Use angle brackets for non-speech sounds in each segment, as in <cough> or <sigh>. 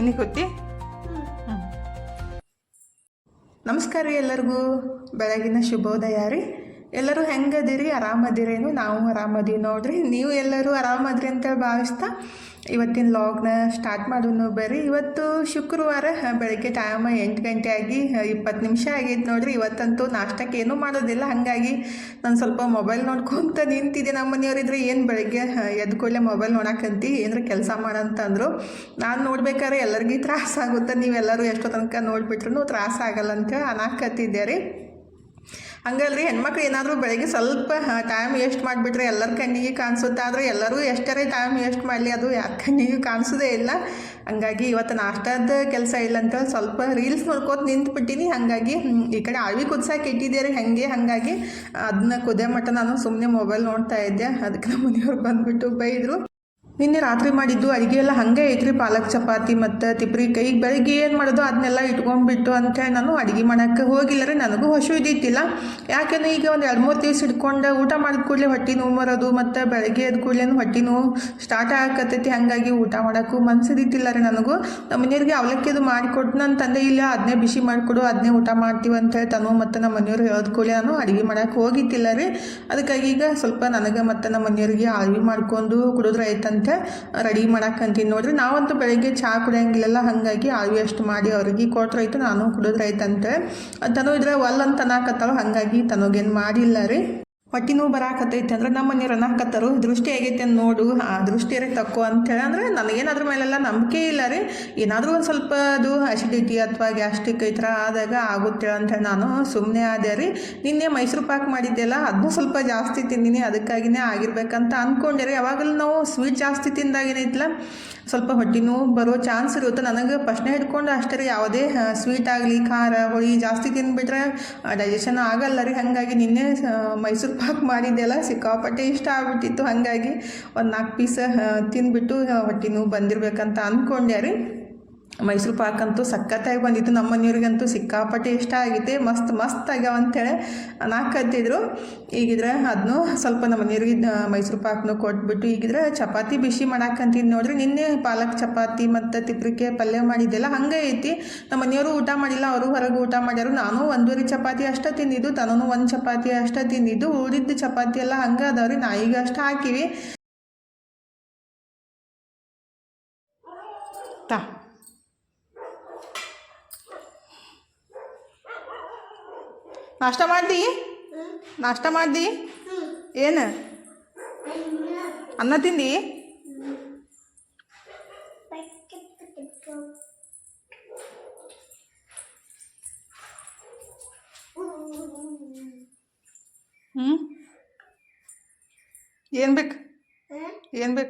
ಮನೆಗೆ ಹೋಗ್ತಿ? ನಮಸ್ಕಾರ ರೀ ಎಲ್ಲರಿಗೂ. ಬೆಳಗಿನ ಶುಭೋದಯ ರೀ. ಎಲ್ಲರೂ ಹೆಂಗದಿರಿ? ಆರಾಮದಿರೇನು ನಾವು ಆರಾಮದೀವಿ ನೋಡ್ರಿ. ನೀವು ಎಲ್ಲರೂ ಆರಾಮದ್ರಿ ಅಂತೇಳಿ ಭಾವಿಸ್ತಾ ಇವತ್ತಿನ ಲಾಗ್ನ ಸ್ಟಾರ್ಟ್ ಮಾಡೋಣ ಬರ್ರಿ ಇವತ್ತು ಶುಕ್ರವಾರ ಬೆಳಗ್ಗೆ ಟೈಮ್ ಎಂಟು ಗಂಟೆ ಆಗಿ ಇಪ್ಪತ್ತು ನಿಮಿಷ ಆಗೈತೆ ನೋಡಿರಿ. ಇವತ್ತಂತೂ ನಾಷ್ಟಕ್ಕೆ ಏನೂ ಮಾಡೋದಿಲ್ಲ. ಹಾಗಾಗಿ ನಾನು ಸ್ವಲ್ಪ ಮೊಬೈಲ್ ನೋಡ್ಕೊಂತ ನಿಂತಿದ್ದೆ. ನಮ್ಮ ಮನೆಯವರಿದ್ರೆ ಏನು ಬೆಳಗ್ಗೆ ಎದ್ದು ಕೂಡಲೇ ಮೊಬೈಲ್ ನೋಡಕ್ಕಂತಿ ಏನಾರು ಕೆಲಸ ಮಾಡಂತಂದ್ರು ನಾನು ನೋಡ್ಬೇಕಾದ್ರೆ ಎಲ್ಲರಿಗೂ ತ್ರಾಸ ಆಗುತ್ತೆ ನೀವೆಲ್ಲರೂ ಎಷ್ಟೋ ತನಕ ನೋಡಿಬಿಟ್ರು ತ್ರಾಸ ಆಗಲ್ಲ ಅಂತ ಅನ್ನಕತ್ತಿದ್ದೆ ರೀ. ಹಂಗಲ್ರಿ, ಹೆಣ್ಮಕ್ಳು ಏನಾದರೂ ಬೆಳಗ್ಗೆ ಸ್ವಲ್ಪ ಟೈಮ್ ವೇಸ್ಟ್ ಮಾಡಿಬಿಟ್ರೆ ಎಲ್ಲರ ಕಣ್ಣಿಗೆ ಕಾಣಿಸುತ್ತೆ. ಆದರೆ ಎಲ್ಲರೂ ಎಷ್ಟರೇ ಟೈಮ್ ವೇಸ್ಟ್ ಮಾಡಲಿ, ಅದು ಯಾರ ಕಣ್ಣಿಗೆ ಕಾಣಿಸೋದೇ ಇಲ್ಲ. ಹಂಗಾಗಿ ಇವತ್ತು ನಾಷ್ಟದ ಕೆಲಸ ಇಲ್ಲ ಅಂತ ಸ್ವಲ್ಪ ರೀಲ್ಸ್ ನೋಡ್ಕೋತ ನಿಂತ್ಬಿಟ್ಟಿನಿ. ಹಾಗಾಗಿ ಈ ಕಡೆ ಆಳ್ವಿ ಕುದ್ಸಕ್ಕೆ ಇಟ್ಟಿದ್ದೀರಿ ಹಾಗೆ? ಹಾಗಾಗಿ ಅದನ್ನ ಕುದೇ ಮಟ್ಟ ನಾನು ಸುಮ್ಮನೆ ಮೊಬೈಲ್ ನೋಡ್ತಾ ಇದ್ದೆ. ಅದಕ್ಕೆ ನಮ್ಮ ಮನೆಯವ್ರು ಬಂದುಬಿಟ್ಟು ಬೈದರು. ನಿನ್ನೆ ರಾತ್ರಿ ಮಾಡಿದ್ದು ಅಡುಗೆ ಎಲ್ಲ ಹಾಗೆ ಐತ್ರಿ, ಪಾಲಕ್ ಚಪಾತಿ ಮತ್ತು ಕೈ ಬೆಳಿಗ್ಗೆ ಏನು ಮಾಡೋದು ಅದನ್ನೆಲ್ಲ ಇಟ್ಕೊಂಡ್ಬಿಟ್ಟು ಅಂತೇಳಿ ನಾನು ಅಡುಗೆ ಮಾಡೋಕ್ಕೆ ಹೋಗಿಲ್ಲ ರೀ, ನನಗೂ ಹಸು ಇದ್ದಿತ್ತಿಲ್ಲ ಯಾಕೆಂದ್ರೆ ಈಗ ಒಂದು ಎರಡು ಮೂರು ದಿವಸ ಇಟ್ಕೊಂಡು ಊಟ ಮಾಡಿದ ಕೂಡಲೇ ಹೊಟ್ಟೆ ನೋವು ಬರೋದು ಮತ್ತು ಬೆಳಗ್ಗೆ ಎದ್ದ ಕೂಡಲೇ ಹೊಟ್ಟೆ ನೋವು ಸ್ಟಾರ್ಟ್ ಆಗಕತ್ತೈತಿ, ಹಾಗಾಗಿ ಊಟ ಮಾಡೋಕ್ಕೂ ಮನ್ಸಿದ್ದಿತ್ತಿಲ್ಲ ರೀ ನನಗೂ. ನಮ್ಮ ಮನೆಯವ್ರಿಗೆ ಅವಲಕ್ಕಿ ಅದು ಮಾಡಿಕೊಟ್ಟು ನನ್ನ ತಂದೆ ಇಲ್ಲ ಅದನ್ನೇ ಬಿಸಿ ಮಾಡಿಕೊಡು ಅದನ್ನೇ ಊಟ ಮಾಡ್ತೀವಿ ಅಂತೇಳಿ ತನು ಮತ್ತು ನಮ್ಮ ಮನೆಯವ್ರು ಹೇಳಿದ ಕೂಡಲೇ ನಾನು ಅಡುಗೆ ಮಾಡೋಕ್ಕೆ ಹೋಗಿತ್ತಿಲ್ಲ ರೀ. ಅದಕ್ಕಾಗಿ ಈಗ ಸ್ವಲ್ಪ ನನಗೆ ಮತ್ತು ನಮ್ಮ ಮನೆಯವ್ರಿಗೆ ಅಡುಗೆ ಮಾಡ್ಕೊಂಡು ಕುಡಿದ್ರೆ ಆಯ್ತಂತ ರೆಡಿ ಮಾಡಕ್ಕಂತೀನಿ ನೋಡ್ರಿ, ನಾವಂತೂ ಬೆಳಗ್ಗೆ ಚಹಾ ಕುಡಿಯಂಗಿಲ್ಲ ಹಾಗಾಗಿ ಆಳ್ವಿ ಅಷ್ಟು ಮಾಡಿ ಅವ್ರಿಗೆ ಕೊಟ್ಟರೈತು ನಾನು ಕುಡಿದ್ರಾಯ್ತಂತೆ ತನು ಇದ್ರೆ ಒಲ್ ಅಂತ ಹಾಗಾಗಿ ತನಗೇನು ಮಾಡಿಲ್ಲ ರೀ. ಹೊಟ್ಟೆ ನೋವು ಬರಾಕತ್ತೈತೆ ಅಂದ್ರೆ ನಮ್ಮ ಮನೆಯವ್ರು ಅನ್ನಕತ್ತಾರು ದೃಷ್ಟಿ ಆಗೈತೆ ನೋಡು, ಆ ದೃಷ್ಟಿಯರೇ ತಕ್ಕೋ ಅಂತೇಳಿ ಅಂದ್ರೆ ನನಗೇನಾದ್ರ ಮೇಲೆಲ್ಲ ನಂಬಿಕೆ ಇಲ್ಲ ರೀ. ಏನಾದರೂ ಒಂದು ಸ್ವಲ್ಪ ಅದು ಅಸಿಡಿಟಿ ಅಥವಾ ಗ್ಯಾಸ್ಟ್ರಿಕ್ ಈ ಥರ ಆದಾಗ ಆಗುತ್ತೆ ಅಂತೇಳಿ ನಾನು ಸುಮ್ಮನೆ ಆದೆ ರೀ. ನಿನ್ನೆ ಮೈಸೂರು ಪಾಕ್ ಮಾಡಿದ್ದೆಲ್ಲ ಅದನ್ನೂ ಸ್ವಲ್ಪ ಜಾಸ್ತಿ ತಿಂದಿನಿ, ಅದಕ್ಕಾಗಿನೇ ಆಗಿರ್ಬೇಕಂತ ಅಂದ್ಕೊಂಡೆ ರೀ. ಯಾವಾಗಲೂ ನಾವು ಸ್ವೀಟ್ ಜಾಸ್ತಿ ತಿಂದಾಗೇನೈತಲ್ಲ ಸ್ವಲ್ಪ ಹೊಟ್ಟೆ ನೋವು ಬರೋ ಚಾನ್ಸ್ ಇರುತ್ತೆ. ನನಗೆ ಪ್ರಶ್ನೆ ಹಿಡ್ಕೊಂಡು ಅಷ್ಟೇ ರೀ, ಯಾವುದೇ ಸ್ವೀಟ್ ಆಗಲಿ, ಖಾರ, ಹೊಳಿ ಜಾಸ್ತಿ ತಿಂದುಬಿಟ್ರೆ ಡೈಜೆಷನ್ ಆಗಲ್ಲ ರೀ. ಹಾಗಾಗಿ ನಿನ್ನೆ ಮೈಸೂರು ಪಾಕ್ ಮಾಡಿದ್ದೆಲ್ಲ ಸಿಕ್ಕಾಪಟ್ಟೆ ಇಷ್ಟ ಆಗ್ಬಿಟ್ಟಿತ್ತು. ಹಾಗಾಗಿ ಒಂದು ನಾಲ್ಕು ಪೀಸ ತಿಂದ್ಬಿಟ್ಟು ಹೊಟ್ಟೆ ನೋವು ಬಂದಿರಬೇಕಂತ ಅಂದ್ಕೊಂಡೆ ರೀ. ಮೈಸೂರು ಪಾಕ್ ಅಂತೂ ಸಖತ್ತಾಗಿ ಬಂದಿತ್ತು. ನಮ್ಮ ಮನೆಯವ್ರಿಗಂತೂ ಸಿಕ್ಕಾಪಟ್ಟೆ ಇಷ್ಟ ಆಗೈತೆ ಮಸ್ತ್ ಮಸ್ತ್ ಆಗ್ಯಾವ ಅಂತೇಳಿ ನಾಲ್ಕತ್ತಿದ್ರು ಈಗಿದ್ರೆ ಅದನ್ನು ಸ್ವಲ್ಪ ನಮ್ಮ ಮನೆಯವ್ರಿಗೆ ಮೈಸೂರು ಪಾಕ್ನು ಕೊಟ್ಬಿಟ್ಟು ಈಗಿದ್ರೆ ಚಪಾತಿ ಬಿಸಿ ಮಾಡಾಕಂತೀನಿ ನೋಡ್ರಿ. ನಿನ್ನೆ ಪಾಲಕ್ ಚಪಾತಿ ಮತ್ತು ತಿಪ್ರಿಕೆ ಪಲ್ಯ ಮಾಡಿದ್ದೆಲ್ಲ ಹಂಗೆ ಐತಿ. ನಮ್ಮ ಮನೆಯವರು ಊಟ ಮಾಡಿಲ್ಲ, ಅವರು ಹೊರಗೆ ಊಟ ಮಾಡ್ಯಾರು. ನಾನು ಒಂದೂವರೆ ಚಪಾತಿ ಅಷ್ಟೇ ತಿಂದಿದ್ದು ತನೂ ಒಂದು ಚಪಾತಿ ಅಷ್ಟೇ ತಿಂದಿದ್ದು ಉಳಿದಿದ್ದು ಚಪಾತಿ ಎಲ್ಲ ಹಂಗೆ ಅದಾವ್ರಿ ಈಗ ಅಷ್ಟು ಹಾಕಿವಿ. ತಾ. ನಾಷ್ಟ ಮಾಡ್ದಿ ನಾಷ್ಟ ಮಾಡ್ದಿ ಏನು ಅನ್ನ ತಿಂದಿ ಹ್ಞೂ ಏನು ಬೇಕು ಏನು ಬೇಕು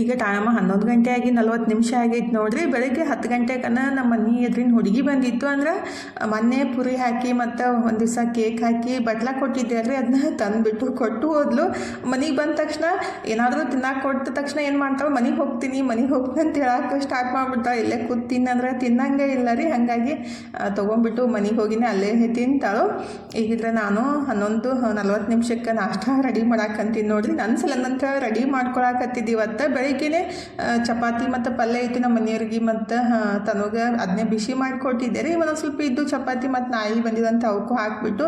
ಈಗ ಟೈಮ್ ಹನ್ನೊಂದು ಗಂಟೆ ಆಗಿ ನಲ್ವತ್ತು ನಿಮಿಷ ಆಗೈತೆ ನೋಡ್ರಿ. ಬೆಳಗ್ಗೆ ಹತ್ತು ಗಂಟೆಗನ ನಮ್ಮ ಮನೆ ಎದುರಿನ ಹುಡುಗಿ ಬಂದಿತ್ತು ಅಂದ್ರೆ ಮೊನ್ನೆ ಪುರಿ ಹಾಕಿ ಮತ್ತು ಒಂದು ದಿವಸ ಕೇಕ್ ಹಾಕಿ ಬಟ್ಲ ಕೊಟ್ಟಿದ್ದೆ ಅಲ್ರಿ. ಅದನ್ನ ತಂದುಬಿಟ್ಟು ಕೊಟ್ಟು ಹೋದ್ಲು. ಮನೆಗೆ ಬಂದ ತಕ್ಷಣ ಏನಾದರೂ ತಿನ್ನಕ್ಕೆ ಕೊಟ್ಟ ತಕ್ಷಣ ಏನು ಮಾಡ್ತಾಳೆ? ಮನೆಗೆ ಹೋಗ್ತೀನಿ ಮನೆಗೆ ಹೋಗ್ತೀನಿ ಅಂತ ಹೇಳಕ್ಕೆ ಸ್ಟಾರ್ಟ್ ಮಾಡಿಬಿಡ್ತಾಳೆ. ಇಲ್ಲೇ ಕೂತೀನಿ ಅಂದ್ರೆ ತಿನ್ನಂಗೆ ಇಲ್ಲ ರೀ. ಹಾಗಾಗಿ ತೊಗೊಂಡ್ಬಿಟ್ಟು ಮನೆಗೆ ಹೋಗಿನೇ, ಅಲ್ಲೇ ತಿಂತಾಳು. ಈಗಿದ್ರೆ ನಾನು ಹನ್ನೊಂದು, ನಲ್ವತ್ತು ನಿಮಿಷಕ್ಕೆ ನಾಷ್ಟ ರೆಡಿ ಮಾಡಕ್ಕಂತೀನಿ ನೋಡಿರಿ. ನನ್ನ ಸಲ ನಂತರ ರೆಡಿ ಮಾಡ್ಕೊಳಕತ್ತಿದ್ದು ಇವತ್ತು ಬೆಳಿಗ್ಗೆನೆ ಚಪಾತಿ ಮತ್ತು ಪಲ್ಯ ಐತಿ ನಮ್ಮ ಮನೆಯವ್ರಿಗೆ ಮತ್ತು ತನಗೆ ಅದನ್ನೇ ಬಿಸಿ ಮಾಡಿಕೊಟ್ಟಿದ್ದೆ ರೀ. ಒಂದೊಂದು ಸ್ವಲ್ಪ ಇದ್ದು ಚಪಾತಿ ಮತ್ತು ನಾಯಿ ಬಂದಿದಂತ ಅವಕ್ಕೂ ಹಾಕಿಬಿಟ್ಟು,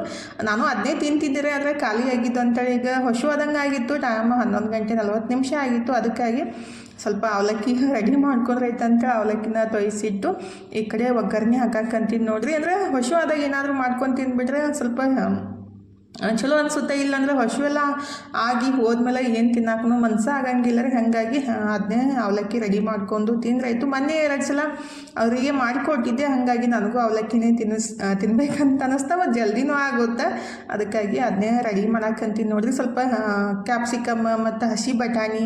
ನಾನು ಅದನ್ನೇ ತಿಂತಿದ್ದೆ ರೀ. ಆದರೆ ಖಾಲಿ ಆಗಿದ್ದು ಅಂತೇಳಿ ಈಗ ಹೊಶು ಆದಂಗೆ ಆಗಿತ್ತು. ಟೈಮ್ ಹನ್ನೊಂದು ಗಂಟೆ ನಲ್ವತ್ತು ನಿಮಿಷ ಆಗಿತ್ತು. ಅದಕ್ಕಾಗಿ ಸ್ವಲ್ಪ ಅವಲಕ್ಕಿ <laughs> ರೆಡಿ ಮಾಡ್ಕೊಂಡ್ರೈತಂತ ಅವಲಕ್ಕಿನ ತೊಯಿಸಿಟ್ಟು ಈ ಕಡೆ ಒಗ್ಗರಣೆ ಹಾಕಕ್ಕಂತೀನಿ ನೋಡ್ರಿ. ಅಂದರೆ ಹೊಶು ಆದಾಗ ಏನಾದರೂ ಮಾಡ್ಕೊಂಡು ತಿಂದ್ಬಿಟ್ರೆ ಸ್ವಲ್ಪ ಚಲೋ ಅನಿಸುತ್ತೆ ಇಲ್ಲಾಂದ್ರೆ ಹಸುವೆಲ್ಲ ಆಗಿ ಹೋದ್ಮೇಲೆ ಏನು ತಿನ್ನಕ್ಕೂ ಮನ್ಸ ಆಗಂಗಿಲ್ಲ ರೀ. ಹಾಗಾಗಿ ಅದನ್ನೇ ಅವಲಕ್ಕಿ ರೆಡಿ ಮಾಡ್ಕೊಂಡು ತಿಂದ್ರಾಯ್ತು. ಮೊನ್ನೆ ಎರಡು ಸಲ ಅವರಿಗೆ ಮಾಡಿಕೊಟ್ಟಿದ್ದೆ ಹಾಗಾಗಿ ನನಗೂ ಅವಲಕ್ಕಿನೇ ತಿನ್ನಿಸ್ ತಿನ್ಬೇಕಂತ ಅನ್ನಿಸ್ತಾ ಮತ್ತು ಜಲ್ದಿನೂ ಆಗುತ್ತೆ. ಅದಕ್ಕಾಗಿ ಅದನ್ನೇ ರೆಡಿ ಮಾಡಕ್ಕಂತೀನಿ ನೋಡಿರಿ. ಸ್ವಲ್ಪ ಕ್ಯಾಪ್ಸಿಕಮ್ ಮತ್ತು ಹಸಿ ಬಟಾಣಿ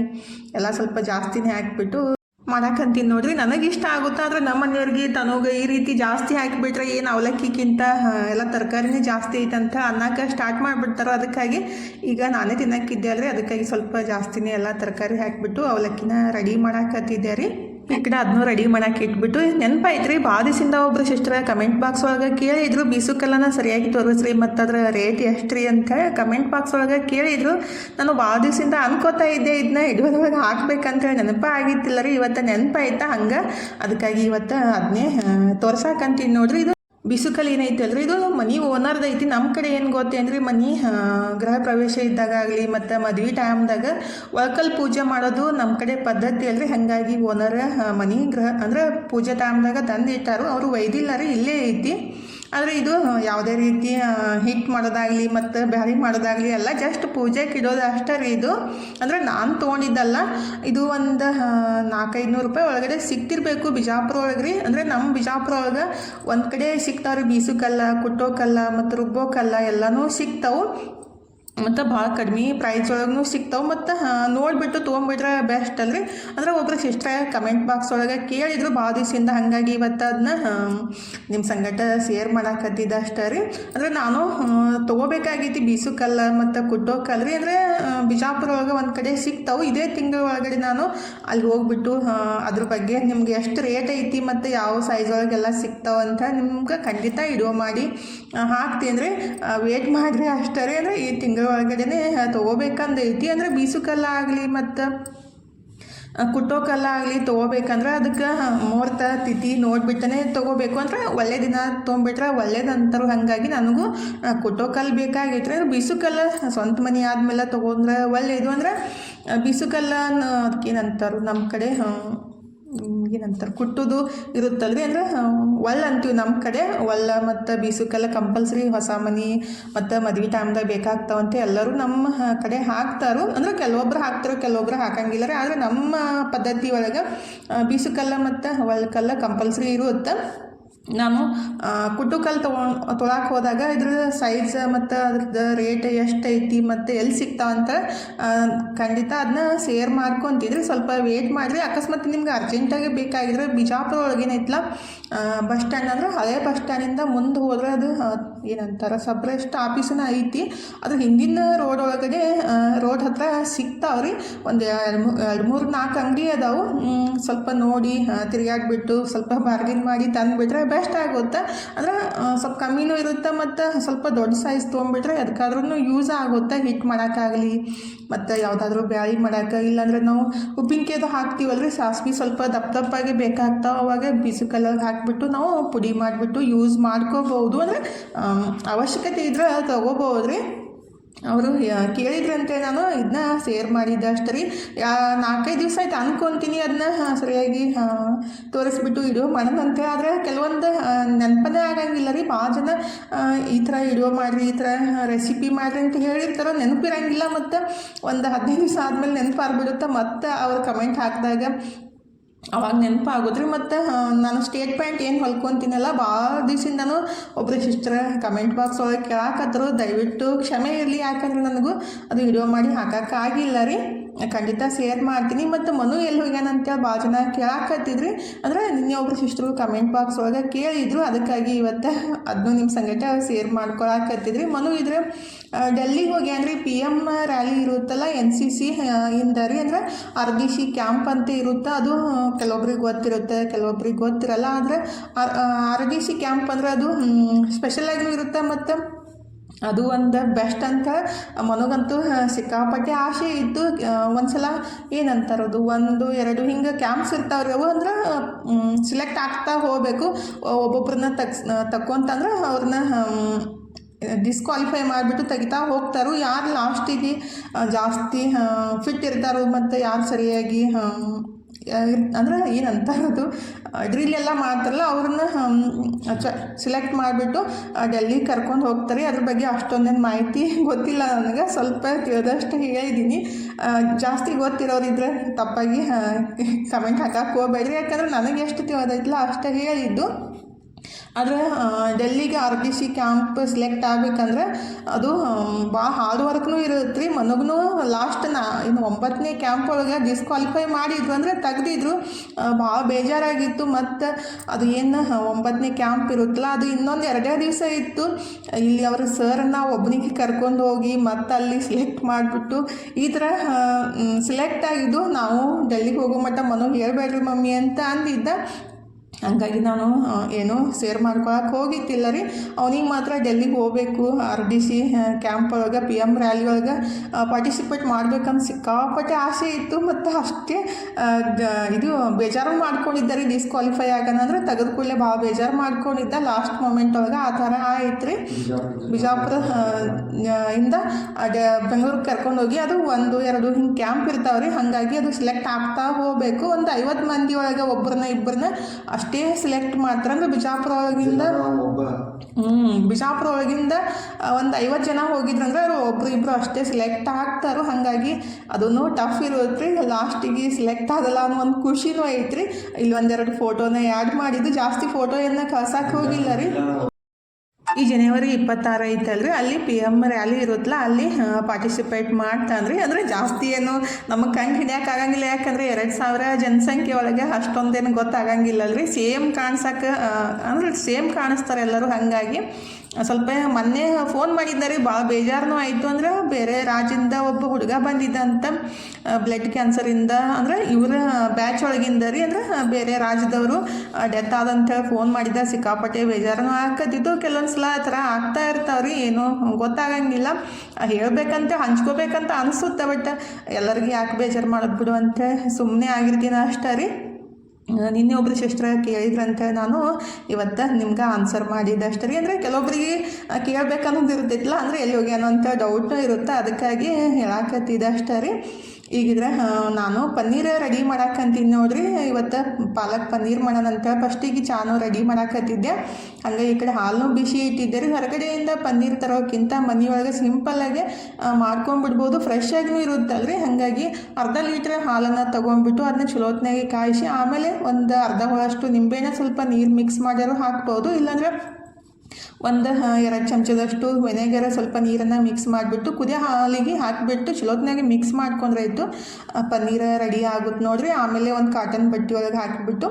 ಎಲ್ಲ ಸ್ವಲ್ಪ ಜಾಸ್ತಿನೇ ಹಾಕ್ಬಿಟ್ಟು ಮಾಡಕ್ಕಂತೀನಿ ನೋಡ್ರಿ. ನನಗೆ ಇಷ್ಟ ಆಗುತ್ತೆ ಆದರೆ ನಮ್ಮ ಮನೆಯವ್ರಿಗೆ ತನಗೆ ಈ ರೀತಿ ಜಾಸ್ತಿ ಹಾಕಿಬಿಟ್ರೆ ಏನು ಅವಲಕ್ಕಿಗಿಂತ ಎಲ್ಲ ತರಕಾರಿನೇ ಜಾಸ್ತಿ ಐತಂತ ಅನ್ನಕ್ಕೆ ಸ್ಟಾರ್ಟ್ ಮಾಡಿಬಿಡ್ತಾರೆ ಅದಕ್ಕಾಗಿ ಈಗ ನಾನೇ ತಿನ್ನಕ್ಕಿದ್ದೆ ಅಲ್ರಿ ಅದಕ್ಕಾಗಿ ಸ್ವಲ್ಪ ಜಾಸ್ತಿನೇ ಎಲ್ಲ ತರಕಾರಿ ಹಾಕಿಬಿಟ್ಟು ಅವಲಕ್ಕಿನ ರೆಡಿ ಮಾಡಾಕತ್ತಿದ್ದೆ ರೀ. ಕಡೆ ಅದನ್ನೂ ರೆಡಿ ಮಾಡಕ್ಕೆ ಇಟ್ಬಿಟ್ಟು ನೆನಪಾಯ್ತ್ರಿ. ಭಾಳ ದಿವಸದಿಂದ ಒಬ್ಬರು ಸಿಸ್ಟರ್ ಕಮೆಂಟ್ ಬಾಕ್ಸ್ ಒಳಗೆ ಕೇಳಿದ್ರು. ಬೀಸುಕಲ್ಲನ ಸರಿಯಾಗಿ ತೋರಿಸ್ರಿ ಮತ್ತು ಅದರ ರೇಟ್ ಎಷ್ಟು ರೀ ಅಂತ ಕಮೆಂಟ್ ಬಾಕ್ಸ್ ಒಳಗೆ ಕೇಳಿದ್ರು. ನಾನು ಭಾಳ ಅನ್ಕೋತಾ ಇದ್ದೆ ಇದನ್ನ ಹಿಡಿಯೋದ್ರೊಳಗೆ ಹಾಕ್ಬೇಕಂತೇಳಿ ನೆನಪ ಆಗಿತ್ತಿಲ್ಲ ರೀ. ಇವತ್ತು ನೆನಪಾಯ್ತಾ ಹಂಗೆ? ಅದಕ್ಕಾಗಿ ಇವತ್ತು ಅದನ್ನೇ ತೋರ್ಸಾಕಂತೀನಿ ನೋಡ್ರಿ. ಇದು ಬಿಸುಕಲ್ ಏನೈತಿ ಅಲ್ರಿ ಇದು ಮನಿ ಓನರ್ದು ಐತಿ ನಮ್ಮ ಕಡೆ ಏನು ಗೊತ್ತೆ ಅಂದ್ರೆ ಮನಿ ಗೃಹ ಪ್ರವೇಶ ಇದ್ದಾಗ ಆಗಲಿ ಮತ್ತು ಮದ್ವೆ ಟೈಮ್ದಾಗ ಒಳಕಲ್ ಪೂಜೆ ಮಾಡೋದು ನಮ್ಮ ಕಡೆ ಪದ್ಧತಿ ಅಲ್ರಿ. ಹಾಗಾಗಿ ಓನರ್ ಮನಿ ಗೃಹ ಅಂದ್ರೆ ಪೂಜೆ ಟೈಮ್ದಾಗ ತಂದು ಇಟ್ಟಾರು ಅವರು ಒಯ್ದಿಲ್ಲ ಇಲ್ಲೇ ಐತಿ. ಆದರೆ ಇದು ಯಾವುದೇ ರೀತಿ ಹಿಟ್ ಮಾಡೋದಾಗಲಿ ಮತ್ತು ಬ್ಯಾರಿ ಮಾಡೋದಾಗಲಿ ಎಲ್ಲ ಜಸ್ಟ್ ಪೂಜೆಗೆ ಇಡೋದು ಅಷ್ಟೇ ರೀ ಇದು. ಅಂದರೆ ನಾನು ತೊಗೊಂಡಿದ್ದಲ್ಲ, ಇದು ಒಂದು ನಾಲ್ಕೈದು ನೂರು ರೂಪಾಯಿ ಒಳಗಡೆ ಸಿಕ್ತಿರಬೇಕು ಬಿಜಾಪುರ ಒಳಗೆ ರೀ ಅಂದರೆ ನಮ್ಮ ಬಿಜಾಪುರ ಒಳಗೆ ಒಂದು ಕಡೆ ಸಿಗ್ತಾವ್ರಿ, ಬೀಸುಕಲ್ಲ, ಕುಟ್ಟೋಕಲ್ಲ ಮತ್ತು ರುಬ್ಬೋಕಲ್ಲ ಎಲ್ಲನೂ ಸಿಗ್ತಾವೆ. ಮತ್ತು ಭಾಳ ಕಡಿಮೆ ಪ್ರೈಸ್ ಒಳಗೂ ಸಿಗ್ತಾವೆ. ಮತ್ತು ನೋಡಿಬಿಟ್ಟು ತೊಗೊಂಬಿಟ್ರೆ ಬೆಸ್ಟ್ ಅಲ್ರಿ. ಅಂದ್ರೆ ಒಬ್ರು ಸಿಸ್ಟ್ರ ಕಮೆಂಟ್ ಬಾಕ್ಸ್ ಒಳಗೆ ಕೇಳಿದ್ರು ಭಾಳ ದಿವಸದಿಂದ ಹಾಗಾಗಿ ಇವತ್ತು ಅದನ್ನ ನಿಮ್ಮ ಸಂಗಟ ಶೇರ್ ಮಾಡಾಕತ್ತಿದ್ದ ಅಷ್ಟೇ ರೀ. ಅಂದರೆ ನಾನು ತೊಗೋಬೇಕಾಗೈತಿ ಬೀಸು ಬೀಸುಕಲ್ಲ ಮತ್ತು ರೀ ಅಂದರೆ ಬಿಜಾಪುರ ಒಳಗೆ ಒಂದು ಕಡೆ ಸಿಗ್ತಾವೆ. ಇದೇ ತಿಂಗಳ ಒಳಗಡೆ ನಾನು ಅಲ್ಲಿ ಹೋಗ್ಬಿಟ್ಟು ಅದ್ರ ಬಗ್ಗೆ ನಿಮ್ಗೆ ಎಷ್ಟು ರೇಟ್ ಐತಿ ಮತ್ತು ಯಾವ ಸೈಜ್ ಒಳಗೆಲ್ಲ ಸಿಗ್ತಾವೆ ಅಂತ ನಿಮ್ಗೆ ಖಂಡಿತ ಇಡುವ ಮಾಡಿ ಹಾಕ್ತೀನಿ ರೀ ವೇಟ್ ಮಾಡಿರಿ ಅಷ್ಟೇ ರೀ. ಅಂದರೆ ಈ ತಿಂಗಳ ಒಳಗಡೆನೆ ತೊಗೋಬೇಕಂದು ಐತಿ ಅಂದ್ರೆ ಬೀಸುಕಲ್ಲ ಆಗಲಿ ಮತ್ತು ಕುಟ್ಟೋಕಲ್ಲ ಆಗಲಿ ತೊಗೋಬೇಕಂದ್ರೆ ಅದಕ್ಕೆ ಮುಹೂರ್ತ ತಿಥಿ ನೋಡಿಬಿಟ್ಟನೆ ತೊಗೋಬೇಕು ಅಂದ್ರೆ ಒಳ್ಳೆ ದಿನ ತೊಗೊಂಬಿಟ್ರೆ ಒಳ್ಳೇದಂತಾರು ಹಾಗಾಗಿ ನನಗೂ ಕುಟ್ಟೋ ಕುಟ್ಟೋಕಲ್ಲು ಬೇಕಾಗಿತ್ತು ಅಂದ್ರೆ ಬೀಸುಕಲ್ಲ, ಸ್ವಂತ ಮನೆ ಆದಮೇಲೆ ತೊಗೊಂಡ್ರೆ ಒಳ್ಳೇದು ಅಂದ್ರೆ ಬೀಸುಕಲ್ಲ ಅದಕ್ಕೆ ಏನಂತಾರೆ ನಮ್ಮ ಕಡೆ ಏನಂತಾರೆ, ಕುಟ್ಟುದು ಇರುತ್ತಲ್ರಿ ಅಂದ್ರೆ ಒಲ್ಲ ಅಂತೀವಿ ನಮ್ಮ ಕಡೆ. ಒಲ್ಲ ಮತ್ತು ಬೀಸುಕಲ್ಲ ಕಂಪಲ್ಸರಿ ಹೊಸ ಮನೆ ಮತ್ತು ಮದುವೆ ಟೈಮ್ದಾಗ ಬೇಕಾಗ್ತಾವಂತೆ. ಎಲ್ಲರೂ ನಮ್ಮ ಕಡೆ ಹಾಕ್ತಾರು. ಅಂದ್ರೆ ಕೆಲವೊಬ್ರು ಹಾಕ್ತಾರೋ, ಕೆಲವೊಬ್ರು ಹಾಕಂಗಿಲ್ಲ ರೀ ಆದರೆ ನಮ್ಮ ಪದ್ಧತಿ ಒಳಗೆ ಬೀಸುಕಲ್ಲ ಮತ್ತು ಒಳ್ಕಲ್ಲ ಕಂಪಲ್ಸರಿ ಇರುತ್ತೆ. ನಾನು ಕುಟುಕಲ್ ತೊಗೊಂಡು ತೊಳಕ್ಕೆ ಹೋದಾಗ ಇದ್ರ ಸೈಜ್ ಮತ್ತು ಅದ್ರದ್ದು ರೇಟ್ ಎಷ್ಟು ಐತಿ ಮತ್ತು ಎಲ್ಲಿ ಸಿಗ್ತಾವಂತ ಅಂತ ಖಂಡಿತ ಅದನ್ನ ಸೇರ್ ಮಾಡ್ಕೊತಿದ್ರೆ ಸ್ವಲ್ಪ ವೇಟ್ ಮಾಡಿರಿ. ಅಕಸ್ಮಾತ್ ನಿಮ್ಗೆ ಅರ್ಜೆಂಟಾಗಿ ಬೇಕಾಗಿದ್ರೆ ಬಿಜಾಪುರ ಒಳಗೇನೈತಲ್ಲ ಬಸ್ ಸ್ಟ್ಯಾಂಡ್ ಅಂದ್ರೆ ಹಳೆ ಬಸ್ ಸ್ಟ್ಯಾಂಡಿಂದ ಮುಂದೆ ಹೋದ್ರೆ ಅದು ಏನಂತಾರೆ ಸಬ್ರೆಸ್ಟ್ ಐತಿ. ಅದ್ರ ಹಿಂದಿನ ರೋಡ್ ಒಳಗಡೆ ರೋಡ್ ಹತ್ರ ಸಿಗ್ತಾವ್ರಿ ಒಂದು ಎರಡು ಮೂರು ಎರಡು ಮೂರು ನಾಲ್ಕು ಅಂಗಡಿ ಅದಾವು. ಸ್ವಲ್ಪ ನೋಡಿ ತಿರ್ಗಾಡ್ಬಿಟ್ಟು ಸ್ವಲ್ಪ ಬಾರ್ಗಿನ್ ಮಾಡಿ ತಂದುಬಿಟ್ರೆ ಬೆಸ್ಟ್ ಆಗುತ್ತೆ. ಅಂದ್ರೆ ಸ್ವಲ್ಪ ಕಮ್ಮಿನೂ ಇರುತ್ತೆ ಮತ್ತು ಸ್ವಲ್ಪ ದೊಡ್ಡ ಸೈಜ್ ತೊಗೊಂಬಿಟ್ರೆ ಅದಕ್ಕಾದ್ರೂ ಯೂಸ್ ಆಗುತ್ತೆ. ಹಿಟ್ ಮಾಡೋಕ್ಕಾಗಲಿ, ಮತ್ತು ಯಾವುದಾದ್ರೂ ಬ್ಯಾಳಿ ಮಾಡೋಕ್ಕೆ, ಇಲ್ಲಾಂದರೆ ನಾವು ಉಪ್ಪಿನಕಾಯ್ದು ಹಾಕ್ತೀವಲ್ರಿ, ಸಾಸ್ವಿ ಸ್ವಲ್ಪ ದಪ್ಪ ದಪ್ಪಾಗಿ ಬೇಕಾಗ್ತಾವೆ ಅವಾಗ ಬಿಸಿ ಕಲರ್ ಹಾಕಿಬಿಟ್ಟು ನಾವು ಪುಡಿ ಮಾಡಿಬಿಟ್ಟು ಯೂಸ್ ಮಾಡ್ಕೋಬೋದು ಅಂದರೆ ಅವಶ್ಯಕತೆ ಇದ್ರೆ ತೊಗೋಬೋದು ರೀ ಅವರು ಕೇಳಿದ್ರಂತೆ ನಾನು ಇದನ್ನ ಸೇರ್ ಮಾಡಿದ್ದೆ ಅಷ್ಟೇ ರೀ ಯಾ, ನಾಲ್ಕೈದು ದಿವಸ ಆಯ್ತು ಅನ್ಕೊತೀನಿ ಅದನ್ನ ಸರಿಯಾಗಿ ತೋರಿಸ್ಬಿಟ್ಟು ವಿಡಿಯೋ ಮಾಡೋದಂತೆ ಆದರೆ ಕೆಲವೊಂದು ನೆನಪನೇ ಆಗಂಗಿಲ್ಲ ರೀ. ಭಾಳ ಜನ ಈ ಥರ ವಿಡಿಯೋ ಮಾಡಿರಿ, ಈ ಥರ ರೆಸಿಪಿ ಮಾಡಿರಿ ಅಂತ ಹೇಳಿರ್ತಾರೋ, ನೆನಪಿರಂಗಿಲ್ಲ ಮತ್ತು. ಒಂದು ಹದಿನೈದು ದಿವಸ ಆದಮೇಲೆ ನೆನಪಾಗ್ಬಿಡುತ್ತೆ. ಮತ್ತು ಅವ್ರು ಕಮೆಂಟ್ ಹಾಕಿದಾಗ ಅವಾಗ ನೆನಪಾಗೋದ್ರಿ, ಮತ್ತು ನಾನು ಸ್ಟೇಟ್ ಪಾಯಿಂಟ್ ಏನು ಹೊಲ್ಕೊತೀನಲ್ಲ ಭಾಳ ದಿವಸಿಂದನೂ ಒಬ್ಬರು ಸಿಸ್ಟರ್ ಕಮೆಂಟ್ ಬಾಕ್ಸ್ ಒಳಗೆ ಕೇಳಾಕತ್ರು. ದಯವಿಟ್ಟು ಕ್ಷಮೆ ಇರಲಿ ಯಾಕಂದ್ರೆ ನನಗೂ ಅದು ವಿಡಿಯೋ ಮಾಡಿ ಹಾಕೋಕ್ಕಾಗಿಲ್ಲ ರೀ. ಖಂಡಿತ ಶೇರ್ ಮಾಡ್ತೀನಿ. ಮತ್ತು ಮನು ಎಲ್ಲಿ ಹೋಗ್ಯಾನ ಅಂತೇಳಿ ಭಾಳ ಜನ ಕೇಳಾಕತ್ತಿದ್ರಿ. ಅಂದರೆ ನಿನ್ನೆ ಒಬ್ಬರು ಸಿಸ್ಟ್ರು ಕಮೆಂಟ್ ಬಾಕ್ಸ್ ಒಳಗೆ ಕೇಳಿದ್ರು. ಅದಕ್ಕಾಗಿ ಇವತ್ತು ಅದನ್ನು ನಿಮ್ಮ ಸಂಗಟ ಶೇರ್ ಮಾಡ್ಕೊಳಕತ್ತಿದ್ರಿ. ಮನು ಇದ್ರೆ ಡೆಲ್ಲಿಗೆ ಹೋಗ್ಯಾನ್ರಿ. ಪಿ ಎಂ ರ್ಯಾಲಿ ಇರುತ್ತಲ್ಲ ಎನ್ ಸಿ ಸಿ ಇಂದ ರೀ. ಅಂದ್ರೆ ಸಿ ಕ್ಯಾಂಪ್ ಅಂತ ಇರುತ್ತೆ. ಅದು ಕೆಲವೊಬ್ರಿಗೆ ಗೊತ್ತಿರುತ್ತೆ, ಕೆಲವೊಬ್ರಿಗೆ ಗೊತ್ತಿರಲ್ಲ. ಆದರೆ ಆರ್ ಡಿ ಸಿ ಕ್ಯಾಂಪ್ ಅಂದ್ರೆ ಅದು ಸ್ಪೆಷಲಾಗೂ ಇರುತ್ತೆ. ಮತ್ತು ಅದು ಒಂದು ಬೆಸ್ಟ್ ಅಂತ ಮನಗಂತೂ ಸಿಕ್ಕಾಪಟ್ಟೆ ಆಸೆ ಇತ್ತು ಒಂದ್ಸಲ ಏನಂತಾರದು ಒಂದು, ಎರಡು ಹಿಂಗೆ ಕ್ಯಾಂಪ್ಸ್ ಇರ್ತಾವ್ರಿ. ಅವು ಅಂದ್ರೆ ಸಿಲೆಕ್ಟ್ ಆಗ್ತಾ ಹೋಗಬೇಕು. ಒಬ್ಬೊಬ್ರನ್ನ ತಗ್ಸ್ ತಕ್ಕೊಂತಂದ್ರೆ ಅವ್ರನ್ನ ಡಿಸ್ಕ್ವಾಲಿಫೈ ಮಾಡಿಬಿಟ್ಟು ತೆಗಿತಾ ಹೋಗ್ತಾರೋ. ಯಾರು ಲಾಸ್ಟಿಗೆ ಜಾಸ್ತಿ ಫಿಟ್ ಇರ್ತಾರೋ ಮತ್ತು ಯಾರು ಸರಿಯಾಗಿ ಅಂದ್ರೆ ಏನಂತ ಅದು ಡ್ರಿಲ್ ಎಲ್ಲ ಮಾಡ್ತಾರಲ್ಲ, ಅವ್ರನ್ನ ಚ ಸಿಲೆಕ್ಟ್ ಮಾಡಿಬಿಟ್ಟು ಡೆಲ್ಲಿ ಕರ್ಕೊಂಡು ಹೋಗ್ತಾರೆ. ಅದ್ರ ಬಗ್ಗೆ ಅಷ್ಟೊಂದೇನು ಮಾಹಿತಿ <laughs> ಗೊತ್ತಿಲ್ಲ ನನಗೆ. ಸ್ವಲ್ಪ ತಿಳಿದಷ್ಟು ಹೇಳಿದ್ದೀನಿ. ಜಾಸ್ತಿ ಗೊತ್ತಿರೋರಿದ್ರೆ ತಪ್ಪಾಗಿ ಕಮೆಂಟ್ <laughs> ಹಾಕಕ್ಕೆ ಹೋಗ್ಬೇಡ್ರಿ. ಯಾಕಂದ್ರೆ ನನಗೆ ಎಷ್ಟು ತಿಳಿದೈತಿಲ್ಲ ಅಷ್ಟೇ ಹೇಳಿದ್ದು. ಆದರೆ ಡೆಲ್ಲಿಗೆ R B C camp select ಆಗಬೇಕಂದ್ರೆ ಅದು ಭಾಳ ಹಾರ್ಡ್ ವರ್ಕ್ನೂ ಇರುತ್ತೆ ರೀ ಮನಗೂ ಲಾಸ್ಟ್ ನಾ, ಇನ್ನು ಒಂಬತ್ತನೇ ಕ್ಯಾಂಪ್ ಒಳಗೆ ಡಿಸ್ಕ್ವಾಲಿಫೈ ಮಾಡಿದ್ರು ಅಂದರೆ ತೆಗ್ದಿದ್ರು. ಭಾಳ ಬೇಜಾರಾಗಿತ್ತು. ಮತ್ತು ಅದು ಏನು, ಒಂಬತ್ತನೇ ಕ್ಯಾಂಪ್ ಇರುತ್ತಲ್ಲ, ಅದು ಇನ್ನೊಂದು ಎರಡೇ ದಿವಸ ಇತ್ತು. ಇಲ್ಲಿ ಅವ್ರ ಸರ್ನ ಒಬ್ಬನಿಗೆ ಕರ್ಕೊಂಡು ಹೋಗಿ ಮತ್ತು ಅಲ್ಲಿ ಸೆಲೆಕ್ಟ್ ಮಾಡಿಬಿಟ್ಟು, ಈ ಥರ ಸೆಲೆಕ್ಟ್ ಆಗಿದ್ದು ನಾವು ಡೆಲ್ಲಿಗೆ ಹೋಗೋ ಮಟ್ಟ ಮನೋಗೆ ಹೇಳ್ಬೇಡ್ರಿ ಮಮ್ಮಿ ಅಂತ ಅಂದಿದ್ದ. ಹಂಗಾಗಿ ನಾನು ಏನು ಸೇರ್ ಮಾಡ್ಕೊಳಕ್ಕೆ ಹೋಗಿತ್ತಿಲ್ಲ ರೀ. ಅವನಿಗೆ ಮಾತ್ರ ಡೆಲ್ಲಿಗೆ ಹೋಗಬೇಕು ಆರ್ ಡಿ ಸಿ ಕ್ಯಾಂಪ್ ಒಳಗೆ ಪಿ ಎಂ ರ್ಯಾಲಿ ಒಳಗೆ ಪಾರ್ಟಿಸಿಪೇಟ್ ಮಾಡ್ಬೇಕಂತ ಸಿಕ್ಕಾಪಟ್ಟೆ ಆಸೆ ಇತ್ತು. ಮತ್ತು ಅಷ್ಟೇ ಇದು ಬೇಜಾರು ಮಾಡ್ಕೊಂಡಿದ್ದೆ ರೀ ಡಿಸ್ಕ್ವಾಲಿಫೈ ಆಗೋಣ ಅಂದ್ರೆ ತೆಗೆದು ಕೂಡಲೇ ಭಾಳ ಬೇಜಾರು ಮಾಡ್ಕೊಂಡಿದ್ದೆ. ಲಾಸ್ಟ್ ಮೂಮೆಂಟ್ ಒಳಗೆ ಆ ಥರ ಆಯ್ತು ರೀ. ಬಿಜಾಪುರ ಇಂದ ಅದೇ ಬೆಂಗಳೂರಿಗೆ ಕರ್ಕೊಂಡು ಹೋಗಿ ಅದು ಒಂದು, ಎರಡು ಹಿಂಗೆ ಕ್ಯಾಂಪ್ ಇರ್ತಾವ್ರಿ ಹಾಗಾಗಿ ಅದು ಸೆಲೆಕ್ಟ್ ಆಗ್ತಾ ಹೋಗಬೇಕು. ಒಂದು ಐವತ್ತು ಮಂದಿ ಒಳಗೆ ಒಬ್ಬರನ್ನ ಇಬ್ಬರನ್ನ ಅಷ್ಟೇ ಸೆಲೆಕ್ಟ್ ಮಾತ್ರ ಅಂದ್ರೆ ಬಿಜಾಪುರ ಒಳಗಿಂದ ಹ್ಞೂ ಬಿಜಾಪುರ ಒಳಗಿಂದ ಒಂದು ಐವತ್ತು ಜನ ಹೋಗಿದ್ರಂದ್ರೆ ಅವ್ರು ಒಬ್ರು ಇಬ್ರು ಅಷ್ಟೇ ಸೆಲೆಕ್ಟ್ ಆಗ್ತಾರೋ. ಹಾಗಾಗಿ ಅದನ್ನು ಟಫ್ ಇರುತ್ತೆ ರೀ ಲಾಸ್ಟಿಗೆ ಸೆಲೆಕ್ಟ್ ಆಗಲ್ಲ ಅನ್ನೋ ಒಂದು ಖುಷಿನೂ ಐತ್ರಿ. ಇಲ್ಲಿ ಒಂದೆರಡು ಫೋಟೋನ ಆ್ಯಡ್ ಮಾಡಿದ್ದು. ಜಾಸ್ತಿ ಫೋಟೋ ಏನ ಕಳ್ಸಕ್ಕೆ ಹೋಗಿಲ್ಲ ರೀ. ಈ ಜನವರಿ ಇಪ್ಪತ್ತಾರು ಐತಲ್ರಿ? ಅಲ್ಲಿ ಪಿ ಎಂ ರ್ಯಾಲಿ ಇರುತ್ತಲ್ಲ, ಅಲ್ಲಿ ಪಾರ್ಟಿಸಿಪೇಟ್ ಮಾಡ್ತಾನ್ರಿ. ಅಂದರೆ ಜಾಸ್ತಿ ಏನು ನಮಗೆ ಕಂಡು ಹಿಡಿಯಕ್ಕೆ ಆಗಂಗಿಲ್ಲ. ಯಾಕಂದರೆ ಎರಡು ಸಾವಿರ ಜನಸಂಖ್ಯೆ ಒಳಗೆ ಅಷ್ಟೊಂದೇನು ಗೊತ್ತಾಗಂಗಿಲ್ಲಲ್ರಿ. ಸೇಮ್ ಕಾಣ್ಸಕ್ಕೆ ಅಂದ್ರೆ ಸೇಮ್ ಕಾಣಿಸ್ತಾರೆ ಎಲ್ಲರೂ ಹಾಗಾಗಿ. ಸ್ವಲ್ಪ ಮೊನ್ನೆ ಫೋನ್ ಮಾಡಿದ್ದಾರೆ ಭಾಳ ಬೇಜಾರನೂ ಆಯಿತು ಅಂದ್ರೆ ಬೇರೆ ರಾಜ್ಯದಿಂದ ಒಬ್ಬ ಹುಡುಗ ಬಂದಿದ್ದ ಅಂತ ಬ್ಲಡ್ ಕ್ಯಾನ್ಸರಿಂದ ಅಂದ್ರೆ ಇವರ ಬ್ಯಾಚ್ ಒಳಗಿಂದ ರೀ, ಅಂದ್ರೆ ಬೇರೆ ರಾಜ್ಯದವರು ಡೆತ್ ಆದಂತೇಳಿ ಫೋನ್ ಮಾಡಿದ್ದ, ಸಿಕ್ಕಾಪಟ್ಟೆ ಬೇಜಾರನೂ ಹಾಕತ್ತಿದ್ದು ಕೆಲವೊಂದು ಸಲ ಆ ಥರ ಆಗ್ತಾ ಇರ್ತಾವ್ರಿ, ಏನು ಗೊತ್ತಾಗಂಗಿಲ್ಲ. ಹೇಳಬೇಕಂತ, ಹಂಚ್ಕೋಬೇಕಂತ ಅನಿಸುತ್ತೆ ಬಟ್ ಎಲ್ಲರಿಗೂ ಯಾಕೆ ಬೇಜಾರು ಮಾಡೋದು ಬಿಡು ಅಂತ ಸುಮ್ಮನೆ ಆಗಿರ್ತೀನಿ ಅಷ್ಟೇ ರೀ. ನಿನ್ನೆ ಒಬ್ರು ಸಿಸ್ಟ್ರ ಕೇಳಿದ್ರಂತೆ ನಾನು, ಇವತ್ತು ನಿಮ್ಗೆ ಆನ್ಸರ್ ಮಾಡಿದ್ದೆ ಅಷ್ಟೇ ರೀ. ಅಂದರೆ ಕೆಲವೊಬ್ರಿಗೆ ಕೇಳಬೇಕನ್ನೋದು ಇರ್ತೈತಿಲ್ಲ ಅಂದರೆ ಎಲ್ಲಿ ಹೋಗ್ಯಾನೋ ಅಂತ ಡೌಟ್ನೂ ಇರುತ್ತೆ, ಅದಕ್ಕಾಗಿ ಹೇಳಾಕತ್ತಿದ್ದೆ ಅಷ್ಟೇ ರೀ. ಈಗಿದ್ರೆ ನಾನು ಪನ್ನೀರ್ ರೆಡಿ ಮಾಡಾಕಂತೀನಿ ನೋಡ್ರಿ. ಇವತ್ತು ಪಾಲಕ್ ಪನ್ನೀರ್ ಮಾಡೋಣಂತ ಫಸ್ಟಿಗೆ ಚಾನು ರೆಡಿ ಮಾಡಾಕತ್ತಿದ್ದೆ ಹಂಗೆ ಈ ಕಡೆ ಹಾಲು ಬಿಸಿ ಇಟ್ಟಿದ್ದೆ ರೀ. ಹೊರಗಡೆಯಿಂದ ಪನ್ನೀರ್ ತರೋಕ್ಕಿಂತ ಮನೆಯೊಳಗೆ ಸಿಂಪಲ್ಲಾಗೆ ಮಾಡ್ಕೊಂಡ್ಬಿಡ್ಬೋದು ಫ್ರೆಶ್ ಆಗಿನೂ ಇರುತ್ತಲ್ರಿ. ಹಾಗಾಗಿ ಅರ್ಧ ಲೀಟ್ರ್ ಹಾಲನ್ನು ತೊಗೊಂಡ್ಬಿಟ್ಟು ಅದನ್ನ ಚಲೋತ್ನಾಗೆ ಕಾಯಿಸಿ, ಆಮೇಲೆ ಒಂದು ಅರ್ಧ ಹೋಳಷ್ಟು ನಿಂಬೆನ ಸ್ವಲ್ಪ ನೀರು ಮಿಕ್ಸ್ ಮಾಡ್ಯಾರು ಹಾಕ್ಬೋದು. ಇಲ್ಲಾಂದ್ರೆ ಒಂದು ಎರಡು ಚಮಚದಷ್ಟು ವೆನೆಗರ ಸ್ವಲ್ಪ ನೀರನ್ನು ಮಿಕ್ಸ್ ಮಾಡಿಬಿಟ್ಟು ಕುದಿಯೋ ಹಾಲಿಗೆ ಹಾಕಿಬಿಟ್ಟು ಚಲೋತ್ನಾಗೆ ಮಿಕ್ಸ್ ಮಾಡ್ಕೊಂಡ್ರೆ ಆಯಿತು. ಪನ್ನೀರ ರೆಡಿ ಆಗುತ್ತೆ ನೋಡ್ರಿ. ಆಮೇಲೆ ಒಂದು ಕಾಟನ್ ಬಟ್ಟೆ ಒಳಗೆ ಹಾಕಿಬಿಟ್ಟು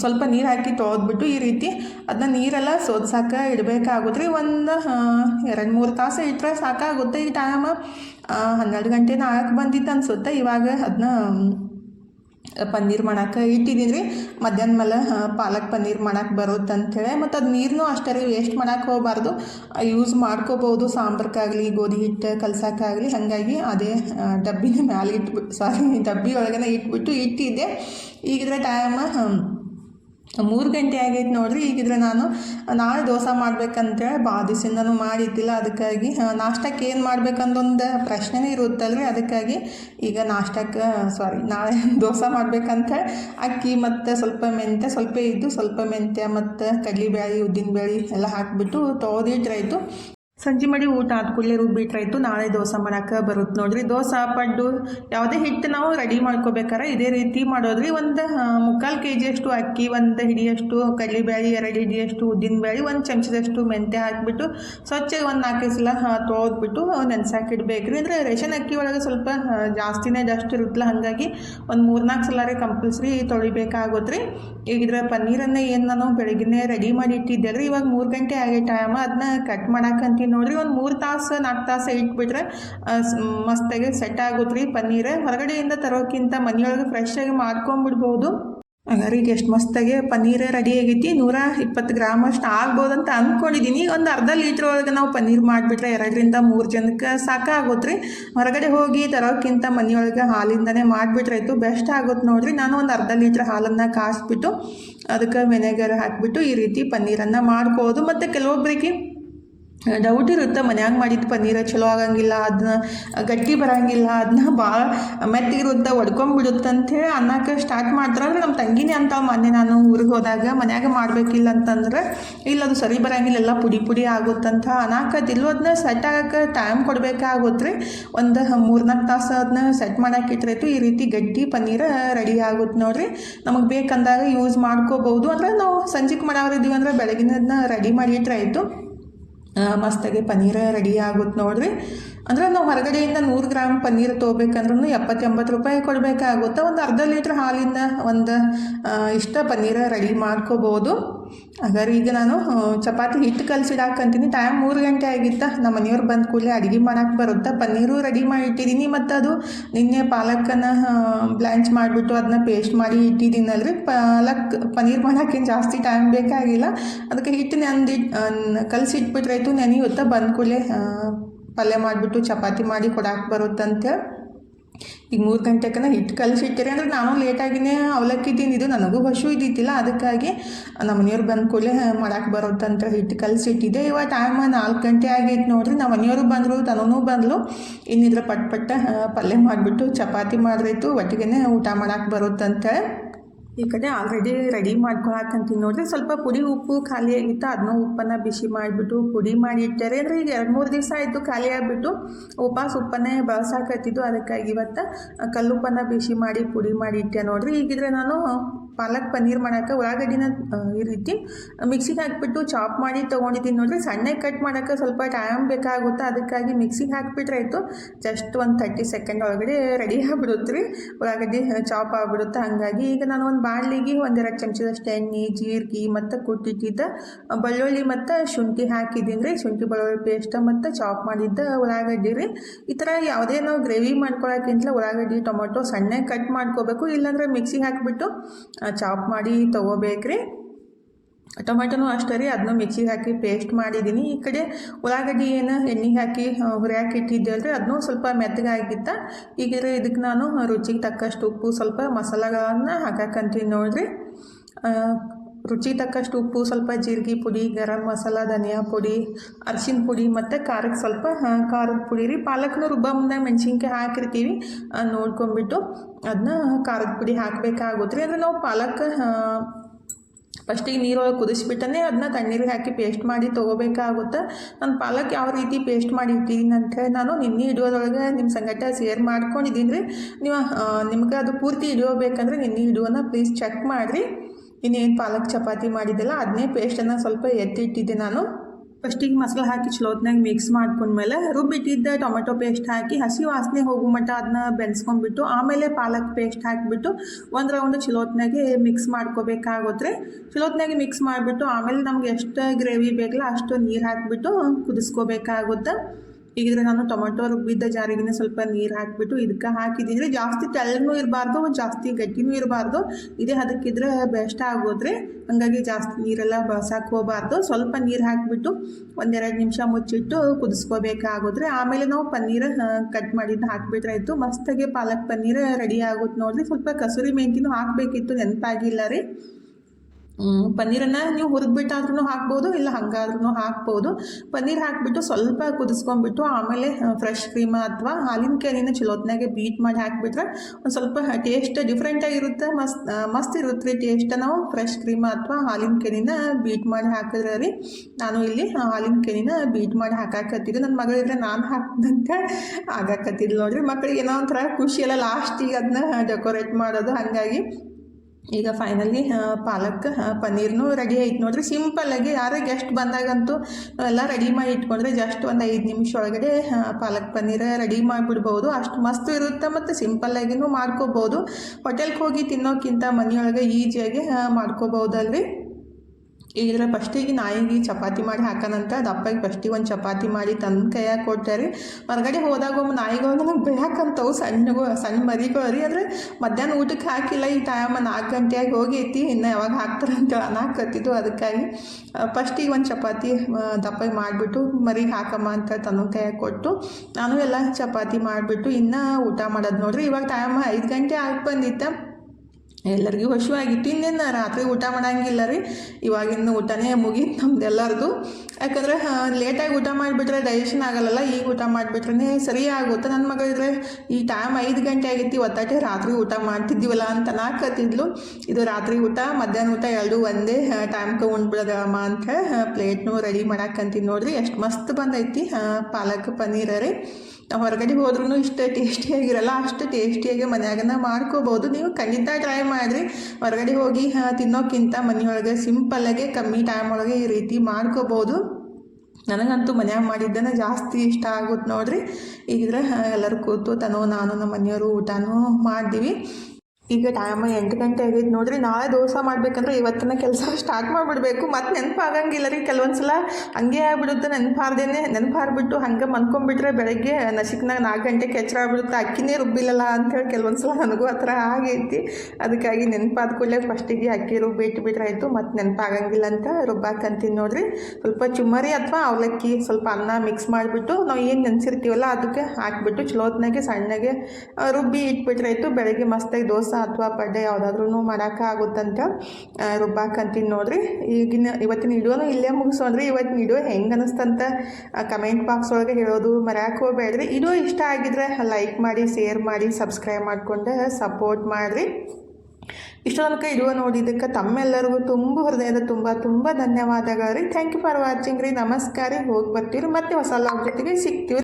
ಸ್ವಲ್ಪ ನೀರು ಹಾಕಿ ತೊಳೆದ್ಬಿಟ್ಟು ಈ ರೀತಿ ಅದನ್ನ ನೀರೆಲ್ಲ ಸೋದ್ಸಾಕ ಇಡಬೇಕಾಗುತ್ತೆ ರೀ ಒಂದು ಎರಡು, ಮೂರು ತಾಸು ಇಟ್ಟರೆ ಸಾಕಾಗುತ್ತೆ. ಈ ಟೈಮ್ ಹನ್ನೆರಡು ಗಂಟೆನ ನಾಲ್ಕು ಬಂದಿತ್ತು ಅನ್ಸುತ್ತೆ. ಇವಾಗ ಅದನ್ನ ಪನ್ನೀರ್ ಮಾಡಕ್ಕೆ ಇಟ್ಟಿದ್ದೀನಿ ರೀ ಮಧ್ಯಾಹ್ನ ಮೇಲೆ ಪಾಲಕ್ ಪನ್ನೀರ್ ಮಾಡಕ್ಕೆ ಬರುತ್ತೆ ಮತ್ತು ಅದು ನೀರನ್ನೂ ಅಷ್ಟೇ ರೀ, ವೇಸ್ಟ್ ಮಾಡಕ್ಕೆ ಹೋಗಬಾರ್ದು. ಯೂಸ್ ಮಾಡ್ಕೋಬೋದು ಸಾಂಬಾರಕ್ಕಾಗಲಿ ಗೋಧಿ ಹಿಟ್ಟು ಕಲ್ಸಕ್ಕಾಗಲಿ ಹಾಗಾಗಿ ಅದೇ ಡಬ್ಬಿನ ಮ್ಯಾಲೆ ಇಟ್ಬಿಟ್ಟು ಸಾರಿ ಡಬ್ಬಿ ಒಳಗನೆ ಇಟ್ಬಿಟ್ಟು ಇಟ್ಟಿದ್ದೆ. ಈಗಿದ್ರೆ ಟೈಮ್ ಮೂರು ಗಂಟೆ ಆಗೈತೆ ನೋಡ್ರಿ. ಈಗಿದ್ರೆ ನಾನು, ನಾಳೆ ದೋಸೆ ಮಾಡ್ಬೇಕಂತೇಳಿ ಬಾದಿಸಿಂದನೂ ಮಾಡಿದ್ದಿಲ್ಲ ಅದಕ್ಕಾಗಿ ನಾಷ್ಟಕ್ಕೆ ಏನು ಮಾಡ್ಬೇಕಂದೊಂದು ಪ್ರಶ್ನೆನೇ ಇರುತ್ತಲ್ರಿ. ಅದಕ್ಕಾಗಿ ಈಗ ನಾಷ್ಟಕ್ಕೆ ಸಾರಿ ನಾಳೆ <laughs> ದೋಸೆ ಮಾಡ್ಬೇಕಂತೇಳಿ ಅಕ್ಕಿ ಮತ್ತು ಸ್ವಲ್ಪ ಮೆಂತ್ಯ, ಸ್ವಲ್ಪ ಇದ್ದು ಸ್ವಲ್ಪ ಮೆಂತ್ಯ ಮತ್ತು ಕಡ್ಲಿಬೇಳೆ ಉದ್ದಿನ ಬೇಳೆ ಎಲ್ಲ ಹಾಕಿಬಿಟ್ಟು ತೊಳೆದಿಟ್ರಾಯ್ತು ಸಂಜೆ ಮಾಡಿ ಊಟ ಆದ ಕೂಡಲೇ ರುಬ್ಬಿಟ್ರಾಯ್ತು ನಾಳೆ ದೋಸೆ ಮಾಡೋಕೆ ಬರುತ್ತೆ ನೋಡ್ರಿ. ದೋಸೆ, ಪಡ್ಡು, ಯಾವುದೇ ಹಿಟ್ಟು ನಾವು ರೆಡಿ ಮಾಡ್ಕೋಬೇಕಾರೆ ಇದೇ ರೀತಿ ಮಾಡೋದ್ರಿ. ಒಂದು ಮುಕ್ಕಾಲು ಕೆ ಜಿಯಷ್ಟು ಅಕ್ಕಿ, ಒಂದು ಹಿಡಿಯಷ್ಟು ಕಡಲೆಬೇಳೆ ಎರಡು ಹಿಡಿಯಷ್ಟು ಉದ್ದಿನಬೇಳೆ ಒಂದು ಚಮಚದಷ್ಟು ಮೆಂತ್ಯ ಹಾಕಿಬಿಟ್ಟು ಸ್ವಚ್ಛ ಒಂದು ನಾಲ್ಕು ಸಲ ತೊಳೆದ್ಬಿಟ್ಟು ನೆನ್ಸಾಕಿಡ್ಬೇಕು ಅಂದರೆ ರೇಷನ್ ಅಕ್ಕಿ ಒಳಗೆ ಸ್ವಲ್ಪ ಜಾಸ್ತಿನೇ ಡಸ್ಟ್ ಇರುತ್ತಲ್ಲ, ಹಾಗಾಗಿ ಒಂದು ಮೂರ್ನಾಲ್ಕು ಸಲ ಕಂಪಲ್ಸರಿ ತೊಳಿಬೇಕಾಗುತ್ತೆ ರೀ ಇದರ ಪನ್ನೀರನ್ನು ಏನು ನಾನು ಬೆಳಗ್ಗೆನೇ ರೆಡಿ ಮಾಡಿ ಇಟ್ಟಿದ್ದೆ ರೀ ಇವಾಗ ಮೂರು ಗಂಟೆ ಆಗೇ ಟೈಮ್ ಅದನ್ನ ಕಟ್ ಮಾಡಾಕಂತೀನಿ. ನೋಡ್ರಿ, ಒಂದು ಮೂರು ತಾಸು ನಾಲ್ಕು ತಾಸು ಇಟ್ಬಿಟ್ರೆ ಮಸ್ತಾಗಿ ಸೆಟ್ ಆಗುತ್ತೆ ರೀ ಪನ್ನೀರ್. ಹೊರಗಡೆಯಿಂದ ತರೋಕ್ಕಿಂತ ಮನೆಯೊಳಗೆ ಫ್ರೆಶ್ ಆಗಿ ಮಾಡ್ಕೊಂಬಿಡ್ಬೋದು ಹಂಗಾರೆ ಈಗ ಎಷ್ಟು ಮಸ್ತಾಗಿ ಪನ್ನೀರೇ ರೆಡಿ ಆಗೈತಿ. ನೂರ ಇಪ್ಪತ್ತು ಗ್ರಾಮ್ ಅಷ್ಟು ಆಗ್ಬೋದು ಅಂತ ಅಂದ್ಕೊಂಡಿದ್ದೀನಿ ಒಂದು ಅರ್ಧ ಲೀಟ್ರ್ ಒಳಗೆ ನಾವು ಪನ್ನೀರ್ ಮಾಡಿಬಿಟ್ರೆ ಎರಡರಿಂದ ಮೂರು ಜನಕ್ಕೆ ಸಾಕಾಗುತ್ತೆ ರೀ ಹೊರಗಡೆ ಹೋಗಿ ತರೋಕ್ಕಿಂತ ಮನೆಯೊಳಗೆ ಹಾಲಿಂದನೇ ಮಾಡಿಬಿಟ್ರೆ ಆಯಿತು. ಬೆಸ್ಟ್ ಆಗುತ್ತೆ ನೋಡಿರಿ. ನಾನು ಒಂದು ಅರ್ಧ ಲೀಟ್ರ್ ಹಾಲನ್ನು ಕಾಯಿಸ್ಬಿಟ್ಟು ಅದಕ್ಕೆ ವಿನೆಗರ್ ಹಾಕಿಬಿಟ್ಟು ಈ ರೀತಿ ಪನ್ನೀರನ್ನು ಮಾಡ್ಕೋದು ಮತ್ತು ಕೆಲವೊಬ್ಬರಿಗೆ ಡೌಟ್ ಇರುತ್ತೆ, ಮನ್ಯಾಗ ಮಾಡಿದ ಪನ್ನೀರ ಚಲೋ ಆಗಂಗಿಲ್ಲ ಅದನ್ನ ಗಟ್ಟಿ ಬರಂಗಿಲ್ಲ ಅದನ್ನ ಭಾಳ ಮೆತ್ತಿರುತ್ತೆ ಒಡ್ಕೊಂಬಿಡುತ್ತೆ ಅಂಥೇಳಿ ಅನ್ನಕ್ಕೆ ಸ್ಟಾರ್ಟ್ ಮಾಡ್ತಾರೆ. ನಮ್ಮ ತಂಗಿನೇ ಅಂತ ಮೊನ್ನೆ ನಾನು ಊರಿಗೆ ಹೋದಾಗ ಮನ್ಯಾಗ ಮಾಡಬೇಕಿಲ್ಲ ಅಂತಂದ್ರೆ, ಇಲ್ಲ ಅದು ಸರಿ ಬರಂಗಿಲ್ಲ, ಎಲ್ಲ ಪುಡಿ ಪುಡಿ ಆಗುತ್ತಂತ ಅನ್ನಕತ್ತಿಲ್ಲು ಅದನ್ನ ಸೆಟ್ ಆಗಕ್ಕೆ ಟೈಮ್ ಕೊಡಬೇಕಾಗುತ್ತೆ ಒಂದು ಮೂರ್ನಾಲ್ಕು ತಾಸು ಅದನ್ನ ಸೆಟ್ ಮಾಡಕ್ಕೆ ಇಟ್ರೈತು ಈ ರೀತಿ ಗಟ್ಟಿ ಪನ್ನೀರ ರೆಡಿ ಆಗುತ್ತೆ ನೋಡ್ರಿ. ನಮಗೆ ಬೇಕಂದಾಗ ಯೂಸ್ ಮಾಡ್ಕೋಬೋದು ಅಂದ್ರೆ ನಾವು ಸಂಜೆಗೆ ಮಾಡೋರಿದ್ದೀವಿ ಅಂದ್ರೆ ಬೆಳಗಿನದನ್ನ ರೆಡಿ ಮಾಡಿ ಆಯಿತು. ಮಸ್ತಾಗಿ ಪನ್ನೀರ ರೆಡಿ ಆಗುತ್ತೆ ನೋಡ್ರಿ ಅಂದ್ರೆ ನಾವು ಹೊರಗಡೆಯಿಂದ ನೂರು ಗ್ರಾಮ್ ಪನ್ನೀರ್ ತೊಗೋಬೇಕಂದ್ರೂ ಎಪ್ಪತ್ತೆಂಬತ್ತು ರೂಪಾಯಿ ಕೊಡಬೇಕಾಗುತ್ತೆ. ಒಂದು ಅರ್ಧ ಲೀಟ್ರ್ ಹಾಲಿಂದ ಒಂದು ಇಷ್ಟ ಪನ್ನೀರ ರೆಡಿ ಮಾಡ್ಕೋಬೋದು. ಹಾಗಾದ್ರೆ ಈಗ ನಾನು ಚಪಾತಿ ಹಿಟ್ಟು ಕಲಸಿಡಾಕಂತೀನಿ ಟೈಮ್ ಮೂರು ಗಂಟೆ ಆಗಿತ್ತ, ನಮ್ಮ ಮನೆಯವ್ರು ಬಂದ ಕೂಡಲೇ ಅಡುಗೆ ಮಾಡೋಕ್ಕೆ ಬರುತ್ತೆ? ಪನ್ನೀರು ರೆಡಿ ಮಾಡಿ ಇಟ್ಟಿದ್ದೀನಿ ಮತ್ತು ಅದು ನಿನ್ನೆ ಪಾಲಕನ್ನು ಬ್ಲ್ಯಾಂಚ್ ಮಾಡಿಬಿಟ್ಟು ಅದನ್ನ ಪೇಸ್ಟ್ ಮಾಡಿ ಇಟ್ಟಿದ್ದೀನಲ್ರಿ ಪಾಲಕ್ ಪನ್ನೀರ್ ಮಾಡೋಕ್ಕೇನು ಜಾಸ್ತಿ ಟೈಮ್ ಬೇಕಾಗಿಲ್ಲ. ಅದಕ್ಕೆ ಹಿಟ್ಟು ನೆಂದಿ ಕಲಸಿಟ್ಬಿಟ್ರಾಯ್ತು ನೆನೆಯುತ್ತಾ? ಬಂದ ಕೂಡಲೇ ಪಲ್ಯ ಮಾಡಿಬಿಟ್ಟು ಚಪಾತಿ ಮಾಡಿ ಕೊಡಕ್ಕೆ ಬರುತ್ತಂತೆ. ಈಗ ಮೂರು ಗಂಟೆಕನ ಹಿಟ್ಟು ಕಲಸಿಟ್ಟಿರಿ ಅಂದ್ರೆ ನಾನು ಲೇಟಾಗಿನೇ ಅವಲಕ್ಕಿ ಇದು ನನಗೂ ಹಸು ಇದ್ದಿದ್ದಿಲ್ಲ, ಅದಕ್ಕಾಗಿ ನಮ್ಮ ಮನೆಯವ್ರು ಬಂದ ಕೂಡಲೇ ಮಾಡಕ್ಕೆ ಬರುತ್ತಂತ ಹಿಟ್ಟು ಕಲಸಿಟ್ಟಿದ್ದೆ ಇವಾಗ ಟೈಮ್ ನಾಲ್ಕು ಗಂಟೆ ಆಗೈತೆ ನೋಡ್ರಿ. ನಮ್ಮ ಮನೆಯವರು ಬಂದರು ತನೂ ಬಂದಳು ಇನ್ನಿದ್ರೆ ಪಟ್ ಪಟ್ಟ ಪಲ್ಯ ಮಾಡಿಬಿಟ್ಟು ಚಪಾತಿ ಮಾಡಿದ್ರಾಯ್ತು ಒಟ್ಟಿಗೆ ಊಟ ಮಾಡಕ್ಕೆ ಬರುತ್ತಂತೇಳಿ ಈ ಕಡೆ ಆಲ್ರೆಡಿ ರೆಡಿ ಮಾಡ್ಕೊಳಕಂತೀನಿ ನೋಡಿದ್ರೆ ಸ್ವಲ್ಪ ಪುಡಿ ಉಪ್ಪು ಖಾಲಿ ಆಗಿತ್ತು ಅದನ್ನ ಉಪ್ಪನ್ನು ಬಿಸಿ ಮಾಡಿಬಿಟ್ಟು ಪುಡಿ ಮಾಡಿ ಇಟ್ಟಾರೆ ಅಂದರೆ ಈಗ ಎರಡು ಮೂರು ದಿವಸ ಆಯಿತು ಖಾಲಿ ಆಗಿಬಿಟ್ಟು ಉಪಾಸ ಉಪ್ಪನ್ನೇ ಬಳಸಾಕತ್ತಿದ್ದು. ಅದಕ್ಕಾಗಿ ಇವತ್ತು ಕಲ್ಲುಪ್ಪನ್ನು ಬಿಸಿ ಮಾಡಿ ಪುಡಿ ಮಾಡಿ ಇಟ್ಟೆ ನೋಡ್ರಿ. ಈಗಿದ್ರೆ ನಾನು ಪಾಲಕ್ ಪನ್ನೀರ್ ಮಾಡೋಕೆ ಉಳ್ಳಾಗಡ್ಡಿನ ಈ ರೀತಿ ಮಿಕ್ಸಿಗೆ ಹಾಕಿಬಿಟ್ಟು ಚಾಪ್ ಮಾಡಿ ತೊಗೊಂಡಿದ್ದೀನಿ ನೋಡಿರಿ, ಸಣ್ಣಗೆ ಕಟ್ ಮಾಡೋಕ್ಕೆ ಸ್ವಲ್ಪ ಟೈಮ್ ಬೇಕಾಗುತ್ತೆ. ಅದಕ್ಕಾಗಿ ಮಿಕ್ಸಿಗೆ ಹಾಕಿಬಿಟ್ರೆ ಆಯಿತು. ಜಸ್ಟ್ ಒಂದು ತರ್ಟಿ ಸೆಕೆಂಡ್ ಒಳಗಡೆ ರೆಡಿ ಆಗಿಬಿಡುತ್ತೆ ರೀ. ಉಳ್ಳಾಗಡ್ಡಿ ಚಾಪ್ ಆಗಿಬಿಡುತ್ತೆ. ಹಾಗಾಗಿ ಈಗ ನಾನು ಒಂದು ಬಾಣಲಿಗೆ ಒಂದೆರಡು ಚಮಚದಷ್ಟು ಎಣ್ಣೆ, ಜೀರಿಗೆ ಮತ್ತು ಕುಟ್ಟಿಟ್ಟಿದ್ದ ಬೆಳ್ಳುಳ್ಳಿ ಮತ್ತು ಶುಂಠಿ ಹಾಕಿದ್ದೀನಿ ರೀ. ಶುಂಠಿ, ಬೆಳ್ಳುಳ್ಳಿ ಪೇಸ್ಟ್ ಮತ್ತು ಚಾಪ್ ಮಾಡಿದ್ದ ಉಳ್ಳಾಗಡ್ಡಿ ರೀ. ಈ ಥರ ಯಾವುದೇ ನಾವು ಗ್ರೇವಿ ಮಾಡ್ಕೊಳಕ್ಕಿಂತ ಉಳ್ಳಾಗಡ್ಡಿ, ಟೊಮೊಟೊ ಸಣ್ಣ ಕಟ್ ಮಾಡ್ಕೋಬೇಕು. ಇಲ್ಲಾಂದ್ರೆ ಮಿಕ್ಸಿಗೆ ಹಾಕಿಬಿಟ್ಟು ಚಾಪ್ ಮಾಡಿ ತೊಗೋಬೇಕ್ರಿ. ಟೊಮೆಟೊನೂ ಅಷ್ಟೇ ರೀ ಅದನ್ನು ಮಿಕ್ಸಿಗೆ ಹಾಕಿ ಪೇಸ್ಟ್ ಮಾಡಿದ್ದೀನಿ. ಈ ಕಡೆ ಉಳ್ಳಾಗಡ್ಡಿ ಏನು ಎಣ್ಣೆಗೆ ಹಾಕಿ ಹುರಿಯಾಕಿ ಇಟ್ಟಿದ್ದೆ ಅಲ್ರಿ ಅದನ್ನೂ ಸ್ವಲ್ಪ ಮೆತ್ತಗಾಗಿತ್ತ ಈಗಿದ್ರೆ ಇದಕ್ಕೆ ನಾನು ರುಚಿಗೆ ತಕ್ಕಷ್ಟು ಉಪ್ಪು, ಸ್ವಲ್ಪ ಮಸಾಲೆಗಳನ್ನು ಹಾಕಾಕಂತೀನಿ ನೋಡ್ರಿ. ಆ, ರುಚಿಗೆ ತಕ್ಕಷ್ಟು ಉಪ್ಪು ಸ್ವಲ್ಪ ಜೀರಿಗೆ ಪುಡಿ ಗರಂ ಮಸಾಲ ಧನಿಯಾ ಪುಡಿ ಅರಿಶಿನ ಪುಡಿ ಮತ್ತು ಖಾರಕ್ಕೆ ಸ್ವಲ್ಪ ಖಾರದ ಪುಡಿ ರೀ. ಪಾಲಕ್ನ ರುಬ್ಬ ಮುಂದೆ ಮೆಣಸಿನ್ಕಾಯಿ ಹಾಕಿರ್ತೀವಿ. ನೋಡ್ಕೊಂಬಿಟ್ಟು ಅದನ್ನ ಖಾರದ ಪುಡಿ ಹಾಕಬೇಕಾಗುತ್ತೆ ರೀ. ಅಂದರೆ ನಾವು ಪಾಲಕ್ ಫಸ್ಟಿಗೆ ನೀರೊಳಗೆ ಕುದಿಸ್ಬಿಟ್ಟನೆ ಅದನ್ನ ತಣ್ಣೀರಿಗೆ ಹಾಕಿ ಪೇಸ್ಟ್ ಮಾಡಿ ತೊಗೋಬೇಕಾಗುತ್ತೆ. ನಾನು ಪಾಲಕ್ ಯಾವ ರೀತಿ ಪೇಸ್ಟ್ ಮಾಡಿ ಇಟ್ಟಿದ್ದೀನಿ ಅಂಥೇಳಿ ನಾನು ನಿನ್ನೆ ಇಡುವುದೊಳಗೆ ನಿಮ್ಮ ಸಂಗಟ ಶೇರ್ ಮಾಡ್ಕೊಂಡಿದ್ದೀನಿ ರೀ. ನೀವು ನಿಮಗೆ ಅದು ಪೂರ್ತಿ ಇಡೋಬೇಕಂದ್ರೆ ನಿನ್ನೆ ಇಡುವನ್ನ ಪ್ಲೀಸ್ ಚೆಕ್ ಮಾಡಿರಿ. ಇನ್ನೇನು ಪಾಲಕ್ ಚಪಾತಿ ಮಾಡಿದ್ದೆಲ್ಲ ಅದನ್ನೇ ಪೇಸ್ಟನ್ನು ಸ್ವಲ್ಪ ಎತ್ತಿಟ್ಟಿದ್ದೆ ನಾನು. ಫಸ್ಟಿಗೆ ಮಸಾಲೆ ಹಾಕಿ ಚಲೋತ್ನಾಗ ಮಿಕ್ಸ್ ಮಾಡ್ಕೊಂಡ್ಮೇಲೆ ರುಬ್ಬಿಟ್ಟಿದ್ದ ಟೊಮೆಟೊ ಪೇಸ್ಟ್ ಹಾಕಿ ಹಸಿ ವಾಸನೆ ಹೋಗು ಮಟ್ಟ ಅದನ್ನ ಬೆನ್ಸ್ಕೊಂಡ್ಬಿಟ್ಟು ಆಮೇಲೆ ಪಾಲಕ್ ಪೇಸ್ಟ್ ಹಾಕಿಬಿಟ್ಟು ಒಂದು ರೌಂಡ್ ಚಲೋತ್ನಾಗೆ ಮಿಕ್ಸ್ ಮಾಡ್ಕೋಬೇಕಾಗುತ್ತೆ ಚಲೋತ್ನಾಗೆ ಮಿಕ್ಸ್ ಮಾಡಿಬಿಟ್ಟು ಆಮೇಲೆ ನಮ್ಗೆ ಎಷ್ಟು ಗ್ರೇವಿ ಬೇಕಲ್ಲ ಅಷ್ಟು ನೀರು ಹಾಕಿಬಿಟ್ಟು ಕುದಿಸ್ಕೋಬೇಕಾಗುತ್ತೆ. ಈಗಿದ್ರೆ ನಾನು ಟೊಮೆಟೊ ರುಬ್ಬಿದ್ದ ಜಾರಿಗಿನ ಸ್ವಲ್ಪ ನೀರು ಹಾಕಿಬಿಟ್ಟು ಇದಕ್ಕೆ ಹಾಕಿದ್ದೀನಿ. ಜಾಸ್ತಿ ತೆಳ್ಳನೂ ಇರಬಾರ್ದು, ಜಾಸ್ತಿ ಗಟ್ಟಿನೂ ಇರಬಾರ್ದು. ಇದೇ ಅದಕ್ಕಿದ್ರೆ ಬೆಸ್ಟ್ ಆಗೋದ್ರೆ ಹಾಗಾಗಿ ಜಾಸ್ತಿ ನೀರೆಲ್ಲ ಬಸಾಕ್ ಹೋಗಬಾರ್ದು. ಸ್ವಲ್ಪ ನೀರು ಹಾಕಿಬಿಟ್ಟು ಒಂದೆರಡು ನಿಮಿಷ ಮುಚ್ಚಿಟ್ಟು ಕುದಿಸ್ಕೋಬೇಕಾಗೋದ್ರೆ ಆಮೇಲೆ ನಾವು ಪನ್ನೀರ್ ಕಟ್ ಮಾಡಿದ್ದು ಹಾಕಿಬಿಟ್ರಾಯ್ತು ಮಸ್ತಾಗಿ ಪಾಲಕ್ ಪನ್ನೀರ್ ರೆಡಿ ಆಗುತ್ತೆ ನೋಡಿರಿ. ಸ್ವಲ್ಪ ಕಸೂರಿ ಮೆಂತಿನೂ ಹಾಕಬೇಕಿತ್ತು, ನೆನಪಾಗಿಲ್ಲ ರೀ. ಪನ್ನೀರನ್ನು ನೀವು ಹುರಿದ್ಬಿಟ್ಟಾದ್ರೂ ಹಾಕ್ಬೋದು, ಇಲ್ಲ ಹಂಗಾದ್ರೂ ಹಾಕ್ಬೋದು. ಪನ್ನೀರ್ ಹಾಕಿಬಿಟ್ಟು ಸ್ವಲ್ಪ ಕುದಿಸ್ಕೊಂಡ್ಬಿಟ್ಟು ಆಮೇಲೆ ಫ್ರೆಶ್ ಕ್ರೀಮ್ ಅಥವಾ ಹಾಲಿನ ಕೆನೆನ ಚಲೋತ್ನಾಗೆ ಬೀಟ್ ಮಾಡಿ ಹಾಕಿಬಿಟ್ರೆ ಒಂದು ಸ್ವಲ್ಪ ಟೇಸ್ಟ್ ಡಿಫ್ರೆಂಟಾಗಿರುತ್ತೆ ಮಸ್ತ್ ಮಸ್ತ್ ಇರುತ್ತೆ ರೀ ಟೇಸ್ಟ್ ನಾವು. ಫ್ರೆಶ್ ಕ್ರೀಮ್ ಅಥವಾ ಹಾಲಿನ ಕೆನೆನ ಬೀಟ್ ಮಾಡಿ ಹಾಕಿದ್ರೆ ರೀ ನಾನು ಇಲ್ಲಿ ಹಾಲಿನ ಕೆನೆನ ಬೀಟ್ ಮಾಡಿ ಹಾಕಾಕತ್ತಿದ್ದೆ ನನ್ನ ಮಗಳಿದ್ರೆ ನಾನು ಹಾಕಿದಂತೆ ಆಗಾಕತ್ತಿದ್ದು <laughs> ನೋಡ್ರಿ. ಮಕ್ಕಳಿಗೆ ಏನೋ ಒಂಥರ ಖುಷಿ ಎಲ್ಲ ಲಾಸ್ಟಿಗೆ ಅದನ್ನ ಡೆಕೋರೇಟ್ ಮಾಡೋದು. ಹಾಗಾಗಿ ಈಗ ಫೈನಲಿ ಪಾಲಕ್ ಪನ್ನೀರ್ನೂ ರೆಡಿ ಆಯ್ತು ನೋಡ್ರಿ. ಸಿಂಪಲ್ಲಾಗಿ ಯಾರೇ ಗೆಸ್ಟ್ ಬಂದಾಗಂತೂ ಎಲ್ಲ ರೆಡಿ ಮಾಡಿ ಇಟ್ಕೊಂಡ್ರೆ ಜಸ್ಟ್ ಒಂದು ಐದು ನಿಮಿಷ ಒಳಗಡೆ ಪಾಲಕ್, ಪನ್ನೀರ್ ರೆಡಿ ಮಾಡಿಬಿಡ್ಬೋದು. ಅಷ್ಟು ಮಸ್ತ್ ಇರುತ್ತೆ ಮತ್ತು ಸಿಂಪಲ್ಲಾಗಿನೂ ಮಾಡ್ಕೋಬೋದು. ಹೋಟೆಲ್ಗೆ ಹೋಗಿ ತಿನ್ನೋಕ್ಕಿಂತ ಮನೆಯೊಳಗೆ ಈಜಿಯಾಗಿ ಮಾಡ್ಕೋಬೋದಲ್ರಿ. ಇದ್ರ ಫಸ್ಟಿಗೆ ನಾಯಿಗೆ ಚಪಾತಿ ಮಾಡಿ ಹಾಕೋಣಂತ ದಪ್ಪಗೆ ಫಸ್ಟಿಗೆ ಒಂದು ಚಪಾತಿ ಮಾಡಿ ತಂದು ಕೈಯಾಗ ರೀ ಹೊರಗಡೆ ಹೋದಾಗ ಒಮ್ಮೆ ನಾಯಿಗಳು ನಮಗೆ ಬೇಕಂತವು ಸಣ್ಣಗೂ ಸಣ್ಣ ಮರಿಗಳು ರೀ ಅಂದರೆ ಮಧ್ಯಾಹ್ನ ಊಟಕ್ಕೆ ಹಾಕಿಲ್ಲ, ಈ ಟೈಮ್ ನಾಲ್ಕು ಗಂಟೆಯಾಗಿ ಹೋಗೈತಿ, ಇನ್ನು ಯಾವಾಗ ಹಾಕ್ತಾರೆ ಅಂತ ಅನ್ನಕತ್ತಿದ್ದು ಅದಕ್ಕಾಗಿ. ಫಸ್ಟಿಗೆ ಒಂದು ಚಪಾತಿ ದಪ್ಪಗೆ ಮಾಡಿಬಿಟ್ಟು ಮರಿಗೆ ಹಾಕಮ್ಮ ಅಂತ ತನ್ನ ಕೈಯಾಗ ಕೊಟ್ಟು, ನಾನು ಎಲ್ಲ ಚಪಾತಿ ಮಾಡಿಬಿಟ್ಟು ಇನ್ನೂ ಊಟ ಮಾಡೋದು ನೋಡ್ರಿ. ಇವಾಗ ಟೈಮ್ ಐದು ಗಂಟೆ ಆಗಿ ಬಂದಿತ್ತು. ಎಲ್ಲರಿಗೂ ಹಶುವಾಗಿತ್ತು ಇನ್ನೇನು ರಾತ್ರಿ ಊಟ ಮಾಡಂಗಿಲ್ಲ ರೀ. ಇವಾಗಿನ ಊಟನೇ ಮುಗೀತು ನಮ್ದು ಎಲ್ಲರದು. ಯಾಕಂದರೆ ಲೇಟಾಗಿ ಊಟ ಮಾಡಿಬಿಟ್ರೆ ಡೈಜೆಷನ್ ಆಗಲ್ಲಲ್ಲ, ಈಗ ಊಟ ಮಾಡಿಬಿಟ್ರೆ ಸರಿ ಆಗುತ್ತೆ. ನನ್ನ ಮಗ ಇದ್ರೆ ಈ ಟೈಮ್ ಐದು ಗಂಟೆ ಆಗಿತ್ತು ಒತ್ತಾಟೆ ರಾತ್ರಿ ಊಟ ಮಾಡ್ತಿದ್ದೀವಲ್ಲ ಅಂತ ನಾಲ್ಕತ್ತಿದ್ಲು ಇದು ರಾತ್ರಿ ಊಟ, ಮಧ್ಯಾಹ್ನ ಊಟ ಎರಡು ಒಂದೇ ಟೈಮ್ಗೆ ಉಂಡ್ಬಿಡೋದಮ್ಮ ಅಂತ ಪ್ಲೇಟ್ನು ರೆಡಿ ಮಾಡಾಕಂತೀನಿ ನೋಡ್ರಿ. ಎಷ್ಟು ಮಸ್ತ್ ಬಂದೈತಿ ಪಾಲಕ್ ಪನ್ನೀರ ರೀ. ನಾವು ಹೊರಗಡೆ ಹೋದ್ರೂ ಇಷ್ಟು ಟೇಸ್ಟಿಯಾಗಿರಲ್ಲ ಅಷ್ಟು ಟೇಸ್ಟಿಯಾಗಿ ಮನ್ಯಾಗನ ಮಾಡ್ಕೋಬೋದು. ನೀವು ಖಂಡಿತ ಟ್ರೈ ಮಾಡಿರಿ. ಹೊರಗಡೆ ಹೋಗಿ ತಿನ್ನೋಕ್ಕಿಂತ ಮನೆಯೊಳಗೆ ಸಿಂಪಲ್ಲಾಗೆ ಕಮ್ಮಿ ಟೈಮ್ ಒಳಗೆ ಈ ರೀತಿ ಮಾಡ್ಕೋಬೋದು. ನನಗಂತೂ ಮನ್ಯಾಗ ಮಾಡಿದ್ದನ್ನು ಜಾಸ್ತಿ ಇಷ್ಟ ಆಗುತ್ತೆ ನೋಡ್ರಿ. ಈಗಿದ್ರೆ ಎಲ್ಲರೂ ಕೂತು ತನೋ ನಾನು, ನಮ್ಮ ಮನೆಯವರು ಊಟನೂ ಮಾಡಿದ್ವಿ ಈಗ ಟೈಮ್ ಎಂಟು ಗಂಟೆ ಆಗೈತೆ ನೋಡ್ರಿ, ನಾಳೆ ದೋಸೆ ಮಾಡ್ಬೇಕಂದ್ರೆ ಇವತ್ತಿನ ಕೆಲಸ ಸ್ಟಾರ್ಟ್ ಮಾಡಿಬಿಡ್ಬೇಕು. ಮತ್ತೆ ನೆನಪಾಗಂಗಿಲ್ಲ ರೀ ಕೆಲವೊಂದು ಸಲ ಹಂಗೆ ಆಗ್ಬಿಡುತ್ತೆ, ನೆನಪಾರ್ದೇನೆ. ನೆನಪಾರ್ಬಿಟ್ಟು ಹಂಗೆ ಮನ್ಕೊಂಡ್ಬಿಟ್ರೆ ಬೆಳಗ್ಗೆ ನಸಿಕ್ನಾಗ ನಾಲ್ಕು ಗಂಟೆಗೆ ಎಚ್ಚರ ಆಗ್ಬಿಡುತ್ತೆ. ಅಕ್ಕಿನೇ ರುಬ್ಬಿಲ್ಲಲ್ಲ ಅಂಥೇಳಿ ಕೆಲವೊಂದು ಸಲ ನನಗೂ ಆ ಥರ ಆಗೈತಿ. ಅದಕ್ಕಾಗಿ ನೆನಪಾದ ಕೂಡಲೇ ಫಸ್ಟಿಗೆ ಅಕ್ಕಿ ರುಬ್ಬಿ ಇಟ್ಬಿಟ್ರೆ ಆಯಿತು ಮತ್ತು ನೆನಪಾಗಂಗಿಲ್ಲ ಅಂತ ರುಬ್ಬಾಕಂತೀನಿ ನೋಡ್ರಿ. ಸ್ವಲ್ಪ ಚುಮ್ಮರಿ ಅಥವಾ ಅವಲಕ್ಕಿ ಸ್ವಲ್ಪ ಅನ್ನ ಮಿಕ್ಸ್ ಮಾಡಿಬಿಟ್ಟು ನಾವು ಏನು ನೆನೆಸಿರ್ತೀವಲ್ಲ ಅದಕ್ಕೆ ಹಾಕಿಬಿಟ್ಟು ಚಲೋತ್ನಾಗೆ ಸಣ್ಣಗೆ ರುಬ್ಬಿ ಇಟ್ಬಿಟ್ರೆ ಆಯಿತು ಬೆಳಗ್ಗೆ ಮಸ್ತಾಗಿ ದೋಸೆ ಅಥವಾ ಪಡ್ಡೆ ಯಾವುದಾದ್ರೂ ಮಾಡೋಕ್ಕಾಗುತ್ತಂತ ರುಬ್ಬಾಕಂತೀನಿ ನೋಡ್ರಿ. ಈಗಿನ ಇವತ್ತಿನ ವಿಡಿಯೋನು ಇಲ್ಲೇ ಮುಗಿಸೋಣ್ರಿ. ಇವತ್ತಿನ ವಿಡಿಯೋ ಹೆಂಗೆ ಅನಿಸ್ತಂತ ಕಮೆಂಟ್ ಬಾಕ್ಸ್ ಒಳಗೆ ಹೇಳೋದು ಮರ್ಯಾಕೆ ಹೋಗ್ಬೇಡ್ರಿ ವಿಡಿಯೋ ಇಷ್ಟ ಆಗಿದ್ರೆ ಲೈಕ್ ಮಾಡಿ, ಶೇರ್ ಮಾಡಿ, ಸಬ್ಸ್ಕ್ರೈಬ್ ಮಾಡಿಕೊಂಡು ಸಪೋರ್ಟ್ ಮಾಡಿರಿ. ಇಷ್ಟು ತನಕ ಇರುವ ನೋಡಿದ್ದಕ್ಕೆ ತಮ್ಮೆಲ್ಲರಿಗೂ ತುಂಬ ಹೃದಯದ ತುಂಬ ತುಂಬ ಧನ್ಯವಾದಗಳು ರೀ. ಥ್ಯಾಂಕ್ ಯು ಫಾರ್ ವಾಚಿಂಗ್ ರೀ. ನಮಸ್ಕಾರ ರೀ. ಹೋಗಿ ಬರ್ತೀವಿ ಮತ್ತೆ ಹೊಸ ಲಾಗ್ ಜೊತೆಗೆ ಸಿಗ್ತೀವಿ